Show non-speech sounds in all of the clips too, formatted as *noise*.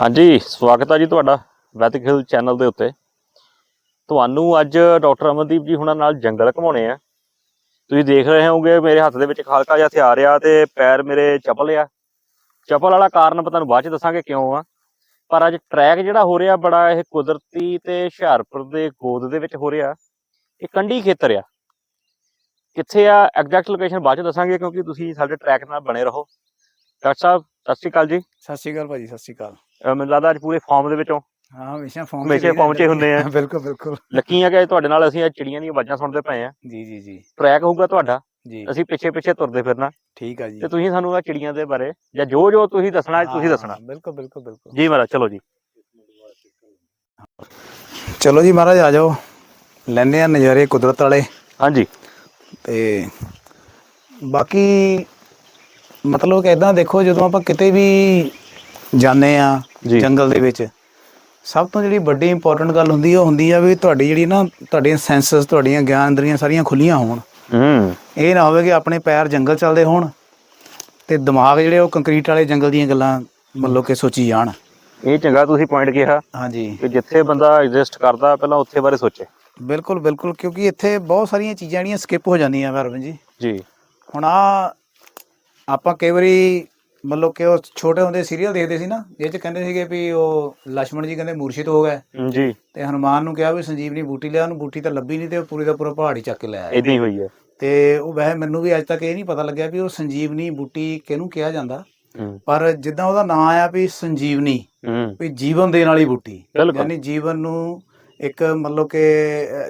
ਹਾਂਜੀ, ਸਵਾਗਤ ਹੈ ਜੀ ਤੁਹਾਡਾ ਵੈਦਿਕ ਹਿਲ ਚੈਨਲ ਦੇ ਉੱਤੇ। ਤੁਹਾਨੂੰ ਅੱਜ ਡਾਕਟਰ ਅਮਨਦੀਪ ਜੀ ਹੁਣਾਂ ਨਾਲ ਜੰਗਲ ਘਮਾਉਣੇ ਆ। ਤੁਸੀਂ ਦੇਖ ਰਹੇ ਹੋਗੇ ਮੇਰੇ ਹੱਥ ਦੇ ਵਿੱਚ ਇੱਕ ਹਲਕਾ ਜਿਹਾ ਹਥਿਆਰ ਆ ਤੇ ਪੈਰ ਮੇਰੇ ਚਪਲ ਆ। ਚੱਪਲ ਵਾਲਾ ਕਾਰਨ ਮੈਂ ਤੁਹਾਨੂੰ ਬਾਅਦ ਚ ਦੱਸਾਂਗੇ ਕਿਉਂ ਆ। ਪਰ ਅੱਜ ਟਰੈਕ ਜਿਹੜਾ ਹੋ ਰਿਹਾ ਬੜਾ ਇਹ ਕੁਦਰਤੀ ਤੇ ਹੁਸ਼ਿਆਰਪੁਰ ਦੇ ਗੋਦ ਦੇ ਵਿੱਚ ਹੋ ਰਿਹਾ। ਇਹ ਕੰਢੀ ਖੇਤਰ ਆ। ਕਿੱਥੇ ਆ ਐਗਜ਼ੈਕਟ ਲੋਕੇਸ਼ਨ ਬਾਅਦ ਚ ਦੱਸਾਂਗੇ ਕਿਉਂਕਿ ਤੁਸੀਂ ਸਾਡੇ ਟਰੈਕ ਨਾਲ ਬਣੇ ਰਹੋ। ਡਾਕਟਰ ਸਾਹਿਬ, ਸਤਿ ਸ਼੍ਰੀ ਅਕਾਲ ਜੀ। ਸਤਿ ਸ਼੍ਰੀ ਅਕਾਲ ਭਾਜੀ, ਸਤਿ ਸ਼੍ਰੀ ਅਕਾਲ। ਅਹ ਮੈਨੂੰ ਲੱਗਦਾ ਅੱਜ ਪੂਰੇ ਫਾਰਮ ਦੇ ਵਿੱਚੋਂ। ਹਾਂ ਹਮੇਸ਼ਾ ਫੋਨ ਹਮੇਸ਼ਾ ਪਹੁੰਚੇ ਹੁੰਦੇ ਆ। *laughs* ਬਿਲਕੁਲ ਬਿਲਕੁਲ। ਲੱਕੀ ਆ ਕਿ ਤੁਹਾਡੇ ਨਾਲ ਅਸੀਂ ਇਹ ਚਿੜੀਆਂ ਦੀਆਂ ਆਵਾਜ਼ਾਂ ਸੁਣਦੇ ਪਏ ਆ। ਜੀ ਜੀ ਜੀ। ਟਰੈਕ ਹੋਊਗਾ ਤੁਹਾਡਾ। ਜੀ। ਅਸੀਂ ਪਿੱਛੇ ਪਿੱਛੇ ਤੁਰਦੇ ਫਿਰਨਾ। ਠੀਕ ਆ ਜੀ। ਤੇ ਤੁਸੀਂ ਸਾਨੂੰ ਆ ਚਿੜੀਆਂ ਦੇ ਬਾਰੇ ਜਾਂ ਜੋ ਜੋ ਤੁਸੀਂ ਦੱਸਣਾ ਹੈ, ਤੁਸੀਂ ਹਾਂ, ਦੱਸਣਾ ਬਿਲਕੁਲ ਬਿਲਕੁਲ ਬਿਲਕੁਲ। ਜੀ ਮਹਾਰਾਜ ਚਲੋ ਜੀ। ਚਲੋ ਜੀ ਮਹਾਰਾਜ ਆ ਜਾਓ। ਲੈਨੇ ਆ ਨਜ਼ਾਰੇ ਕੁਦਰਤ ਵਾਲੇ। ਹਾਂਜੀ। ਤੇ ਬਾਕੀ ਮਤਲਬ ਕਿ ਇਦਾਂ ਦੇਖੋ ਜਦੋਂ ਆਪਾਂ ਕਿਤੇ ਵੀ ਜਾਂਦੇ ਆ ਜੀ। ਜੰਗਲ ਦੇ ਵਿੱਚ। ਸਭ ਤੋਂ ਜਿਹੜੀ ਵੱਡੀ ਇੰਪੋਰਟੈਂਟ ਗੱਲ ਹੁੰਦੀ ਆ ਉਹ ਹੁੰਦੀ ਆ ਵੀ ਤੁਹਾਡੀ ਜਿਹੜੀ ਨਾ ਤੁਹਾਡੀਆਂ ਸੈਂਸਸ ਤੁਹਾਡੀਆਂ ਗਿਆਨ ਇੰਦਰੀਆਂ ਸਾਰੀਆਂ ਖੁੱਲੀਆਂ ਹੋਣ। ਹੂੰ। ਇਹ ਨਾ ਹੋਵੇ ਕਿ ਆਪਣੇ ਪੈਰ ਜੰਗਲ ਚੱਲਦੇ ਹੋਣ ਤੇ ਦਿਮਾਗ ਜਿਹੜੇ ਉਹ ਕੰਕਰੀਟ ਵਾਲੇ ਜੰਗਲ ਦੀਆਂ ਗੱਲਾਂ ਮਤਲਬ ਕਿ ਸੋਚੀ ਜਾਣ। ਇਹ ਚੰਗਾ ਤੁਸੀਂ ਪੁਆਇੰਟ ਕਿਹਾ ਹਾਂਜੀ। ਕਿ ਜਿੱਥੇ ਬੰਦਾ ਐਗਜ਼ਿਸਟ ਕਰਦਾ ਪਹਿਲਾਂ ਉੱਥੇ ਬਾਰੇ ਸੋਚੇ। ਬਿਲਕੁਲ ਬਿਲਕੁਲ ਕਿਉਂਕਿ ਇੱਥੇ ਬਹੁਤ ਸਾਰੀਆਂ ਚੀਜ਼ਾਂ ਜਿਹੜੀਆਂ ਸਕਿਪ ਹੋ ਜਾਂਦੀਆਂ ਵਰਵਨ ਜੀ। ਜੀ। ਹੁਣ ਆ ਆਪਾਂ ਕਈ ਵਾਰੀ ਮਤਲਬ ਕਿ ਉਹ ਛੋਟੇ ਹੁੰਦੇ ਸੀਰੀਅਲ ਦੇਖਦੇ ਸੀ ਨਾ ਇਹ ਚ ਕਹਿੰਦੇ ਸੀਗੇ ਵੀ ਉਹ ਲక్ష్మణ ਜੀ ਕਹਿੰਦੇ ਮੂਰਛਿਤ ਹੋ ਗਏ। ਜੀ। ਤੇ ਹਨੂਮਾਨ ਨੂੰ ਕਿਹਾ ਵੀ ਸੰਜੀਵਨੀ ਬੂਟੀ ਲਿਆ ਉਹਨੂੰ ਬੂਟੀ ਤਾਂ ਲੱਭੀ ਨਹੀਂ ਤੇ ਉਹ ਪੂਰੀ ਦਾ ਪੂਰਾ ਪਹਾੜੀ ਚੱਕ ਕੇ ਲਿਆਇਆ ਇਦਾਂ ਹੀ ਹੋਈ ਹੈ। ਤੇ ਉਹ ਵੈਸੇ ਮੈਨੂੰ ਵੀ ਅੱਜ ਤੱਕ ਇਹ ਨਹੀਂ ਪਤਾ ਲੱਗਿਆ ਵੀ ਉਹ ਸੰਜੀਵਨੀ ਬੂਟੀ ਕਿਹਨੂੰ ਕਿਹਾ ਜਾਂਦਾ। ਪਰ ਜਿੱਦਾਂ ਉਹਦਾ ਨਾਮ ਆਇਆ ਵੀ ਸੰਜੀਵਨੀ ਵੀ ਜੀਵਨ ਦੇਣ ਵਾਲੀ ਬੂਟੀ ਯਾਨੀ ਜੀਵਨ ਨੂੰ ਇੱਕ ਮਤਲਬ ਕਿ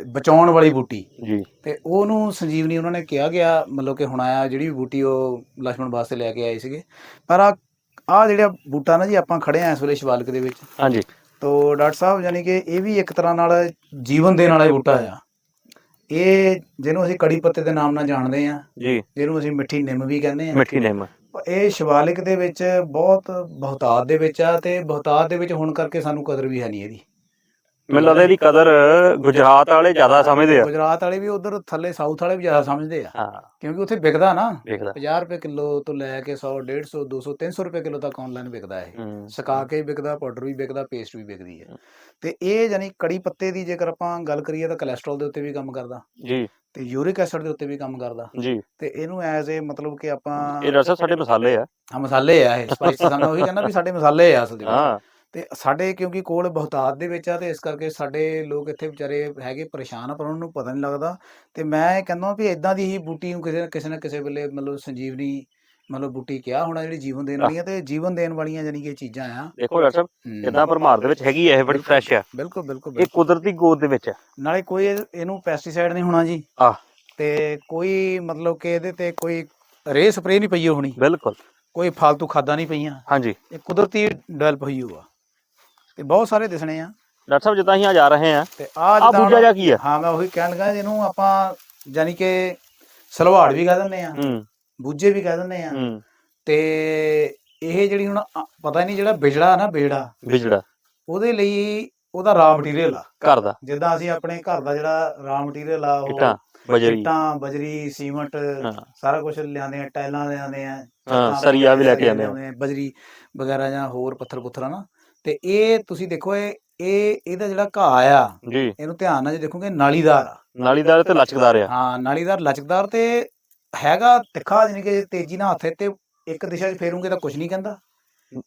ਬਚਾਉਣ ਵਾਲੀ ਬੂਟੀ। ਜੀ। ਤੇ ਉਹਨੂੰ ਸੰਜੀਵਨੀ ਉਹਨਾਂ ਨੇ ਕਿਹਾ ਗਿਆ ਮਤਲਬ ਕਿ ਹੁਣ ਆਇਆ ਜਿਹੜੀ ਵੀ ਬੂਟੀ ਉਹ ਲక్ష్మణ ਵਾਸਤੇ ਲੈ ਕੇ ਆਏ ਸੀਗੇ। ਪਰ ਆ ਆ ਜਿਹੜਾ ਬੂਟਾ ਨਾ ਜੀ ਆਪਾਂ ਖੜੇ ਆ ਇਸ ਵੇਲੇ ਸ਼ਿਵਾਲਿਕ ਦੇ ਵਿੱਚ। ਹਾਂਜੀ। ਤੋ ਡਾਕਟਰ ਸਾਹਿਬ ਯਾਨੀ ਕਿ ਇਹ ਵੀ ਇੱਕ ਤਰ੍ਹਾਂ ਨਾਲ ਜੀਵਨ ਦੇਣ ਵਾਲਾ ਬੂਟਾ ਆ। ਇਹ ਜਿਹਨੂੰ ਅਸੀਂ ਕੜੀ ਪੱਤੇ ਦੇ ਨਾਮ ਨਾਲ ਜਾਣਦੇ ਆ। ਜੀ। ਜਿਹਨੂੰ ਅਸੀਂ ਮਿੱਠੀ ਨਿੰਮ ਵੀ ਕਹਿੰਦੇ ਆ। ਮਿੱਠੀ ਨਿੰਮ। ਇਹ ਸ਼ਿਵਾਲਿਕ ਦੇ ਵਿੱਚ ਬਹੁਤ ਬਹੁਤਾਤ ਦੇ ਵਿੱਚ ਆ ਤੇ ਬਹੁਤਾਤ ਦੇ ਵਿੱਚ ਹੋਣ ਕਰਕੇ ਸਾਨੂੰ ਕਦਰ ਵੀ ਹੈ ਨਹੀਂ ਇਹਦੀ। ਮੈਨੂੰ ਲੱਗਦਾ ਇਹਦੀ ਕਦਰ ਗੁਜਰਾਤ ਵਾਲੇ ਜ਼ਿਆਦਾ ਸਮਝਦੇ ਆ। ਗੁਜਰਾਤ ਵਾਲੇ ਵੀ ਉਧਰ ਥੱਲੇ ਸਾਊਥ ਵਾਲੇ ਵੀ ਜ਼ਿਆਦਾ ਸਮਝਦੇ ਆ। ਹਾਂ। ਕਿਉਂਕਿ ਉੱਥੇ ਵਿਕਦਾ ਨਾ। ਦੇਖਦਾ 50 ਰੁਪਏ ਕਿਲੋ ਤੋਂ ਲੈ ਕੇ 100 150 200 300 ਰੁਪਏ ਕਿਲੋ ਤੱਕ ਆਨਲਾਈਨ ਵਿਕਦਾ ਹੈ ਹੂੰ। ਸੁਕਾ ਕੇ ਵਿਕਦਾ ਪਾਊਡਰ ਵੀ ਵਿਕਦਾ ਪੇਸਟ ਵੀ ਵਿਕਦੀ ਹੈ। ਤੇ ਇਹ ਜਾਨੀ ਕੜੀ ਪੱਤੇ ਦੀ ਜੇਕਰ ਆਪਾਂ ਗੱਲ ਕਰੀਏ ਤਾਂ ਕੋਲੇਸਟ੍ਰੋਲ ਦੇ ਉੱਤੇ ਵੀ ਕੰਮ ਕਰਦਾ। ਜੀ। ਤੇ ਯੂਰਿਕ ਐਸਿਡ ਦੇ ਉੱਤੇ ਵੀ ਕੰਮ ਕਰਦਾ। ਜੀ। ਤੇ ਇਹਨੂੰ ਐਜ਼ ਏ ਮਤਲਬ ਕਿ ਆਪਾਂ ਇਹ ਰਸਾ ਸਾਡੇ ਮਸਾਲੇ ਆ। ਹਾਂ ਮਸਾਲੇ ਆ ਇਹ। ਸਪਾਈਸ ਸਾਨੂੰ ਉਹੀ ਕਹਿੰਦਾ ਵੀ ਸਾਡੇ ਮਸਾਲੇ ਆ ਅਸਲ ਦੇ ਵਿੱਚ। ਹਾਂ। ਤੇ ਸਾਡੇ ਕਿਉਂਕਿ ਕੋਲ ਬਹੁਤਾਤ ਦੇ ਵਿੱਚ ਆ ਤੇ ਇਸ ਕਰਕੇ ਸਾਡੇ ਲੋਕ ਇੱਥੇ ਵਿਚਾਰੇ ਹੈਗੇ ਪਰੇਸ਼ਾਨ ਆ ਪਰ ਉਹਨਾਂ ਨੂੰ ਪਤਾ ਨਹੀਂ ਲੱਗਦਾ। ਤੇ ਮੈਂ ਕਹਿੰਦਾ ਵੀ ਇਦਾਂ ਦੀ ਹੀ ਬੂਟੀ ਨੂੰ ਕਿਸੇ ਨਾ ਕਿਸੇ ਨਾ ਕਿਸੇ ਵੇਲੇ ਮਤਲਬ ਸੰਜੀਵਨੀ ਮਤਲਬ ਬੂਟੀ ਕਿਹਾ ਹੋਣਾ ਜਿਹੜੀ ਜੀਵਨ ਦੇਣ ਵਾਲੀਆਂ ਤੇ ਜੀਵਨ ਦੇਣ ਵਾਲੀਆਂ ਜਾਨੀ ਕਿ ਚੀਜ਼ਾਂ ਆ। ਦੇਖੋ ਡਾਕਟਰ ਸਾਹਿਬ ਇਦਾਂ ਭਰਮਾਰ ਦੇ ਵਿੱਚ ਹੈਗੀ ਇਹ ਬੜੀ ਫਰੈਸ਼ ਆ। ਬਿਲਕੁਲ ਬਿਲਕੁਲ ਇਹ। ਕੁਦਰਤੀ ਗੋਦ ਦੇ ਵਿੱਚ ਨਾਲੇ ਕੋਈ ਇਹ- ਇਹਨੂੰ ਪੈਸਟੀਸਾਈਡ ਨਹੀਂ ਹੋਣਾ ਜੀ। ਆਹ। ਤੇ ਕੋਈ ਮਤਲਬ ਕਿ ਇਹਦੇ ਤੇ ਕੋਈ ਰੇ ਸਪਰੇ ਨਹੀਂ ਪਈ ਹੋਣੀ। ਬਿਲਕੁਲ। ਕੋਈ ਫालतू ਖਾਦਾਂ ਨਹੀਂ ਪਈਆਂ। ਹਾਂਜੀ। ਇਹ ਕੁਦਰਤੀ ਡਿਵੈਲਪ ਹੋਈ ਹੋਆ ਤੇ ਬਹੁਤ ਸਾਰੇ ਦਿਸਣੇ ਆ। ਡਾਕਟਰ ਸਾਹਿਬ ਜਿੱਦਾਂ ਅਸੀਂ ਆ ਜਾ ਰਹੇ ਆ ਤੇ ਆ ਆ ਬੂਝਾ ਜਿਹਾ ਕੀ ਆ? ਹਾਂ ਮੈਂ ਉਹੀ ਕਹਿਣ ਲੱਗਾ ਇਹਨੂੰ ਆਪਾਂ ਯਾਨੀ ਕਿ ਸਲਵਾੜ ਵੀ ਕਹਿ ਦਿੰਦੇ ਆ ਹੂੰ। ਬੂਝੇ ਵੀ ਕਹਿ ਦਿੰਦੇ ਆ। ਹੂੰ। ਤੇ ਇਹ ਜਿਹੜੀ ਹੁਣ ਅ- ਪਤਾ ਨਹੀਂ ਜਿਹੜਾ ਬਿਜੜਾ ਨਾ ਬਿਜੜਾ। ਵਿਜੜਾ ਉਹਦੇ ਲਈ ਉਹਦਾ ਰਾ ਮਟੀਰੀਅਲ ਆ। ਘਰ ਦਾ। ਜਿੱਦਾਂ ਅਸੀਂ ਆਪਣੇ ਘਰ ਦਾ ਜਿਹੜਾ ਰਾ ਮਟੀਰੀਅਲ ਆ ਉਹ ਇੱਟਾਂ ਬਜਰੀ। ਇੱਟਾਂ ਬਜਰੀ ਸੀਮਟ ਹਾਂ। ਸਾਰਾ ਕੁਝ ਲਿਆਉਂਦੇ ਆ ਟਾਈਲਾਂ ਲਿਆਉਂਦੇ ਆ ਹਾਂ, ਛੱਤਾਂ ਸਰੀਆ ਵੀ ਲੈ ਕੇ ਆਉਂਦੇ ਆ। ਬਜਰੀ ਵਗੈਰਾ ਜਾਂ ਹੋਰ ਪੱਥਰ ਪੁੱਥਰ ਨਾ ਤੇ ਇਹ ਤੁਸੀਂ ਦੇਖੋ ਇਹ ਇਹ ਇਹਦਾ ਜਿਹੜਾ ਘਾਹ ਆ ਜੀ। ਇਹਨੂੰ ਧਿਆਨ ਨਾਲ ਜੇ ਦੇਖੋਗੇ ਨਾਲੀਦਾਰ ਆ। ਨਾਲੀਦਾਰ ਤੇ ਲਚਕਦਾਰ ਆ। ਹਾਂ ਨਾਲੀਦਾਰ ਲਚਕਦਾਰ ਤੇ ਹੈਗਾ ਤਿੱਖਾ ਜਾਨੀ ਕਿ ਤੇਜ਼ੀ ਨਾਲ ਹੱਥੇ ਤੇ ਇੱਕ ਦਿਸ਼ਾ 'ਚ ਫੇਰੂਗੇ ਤਾਂ ਕੁਝ ਨਹੀਂ ਕਹਿੰਦਾ।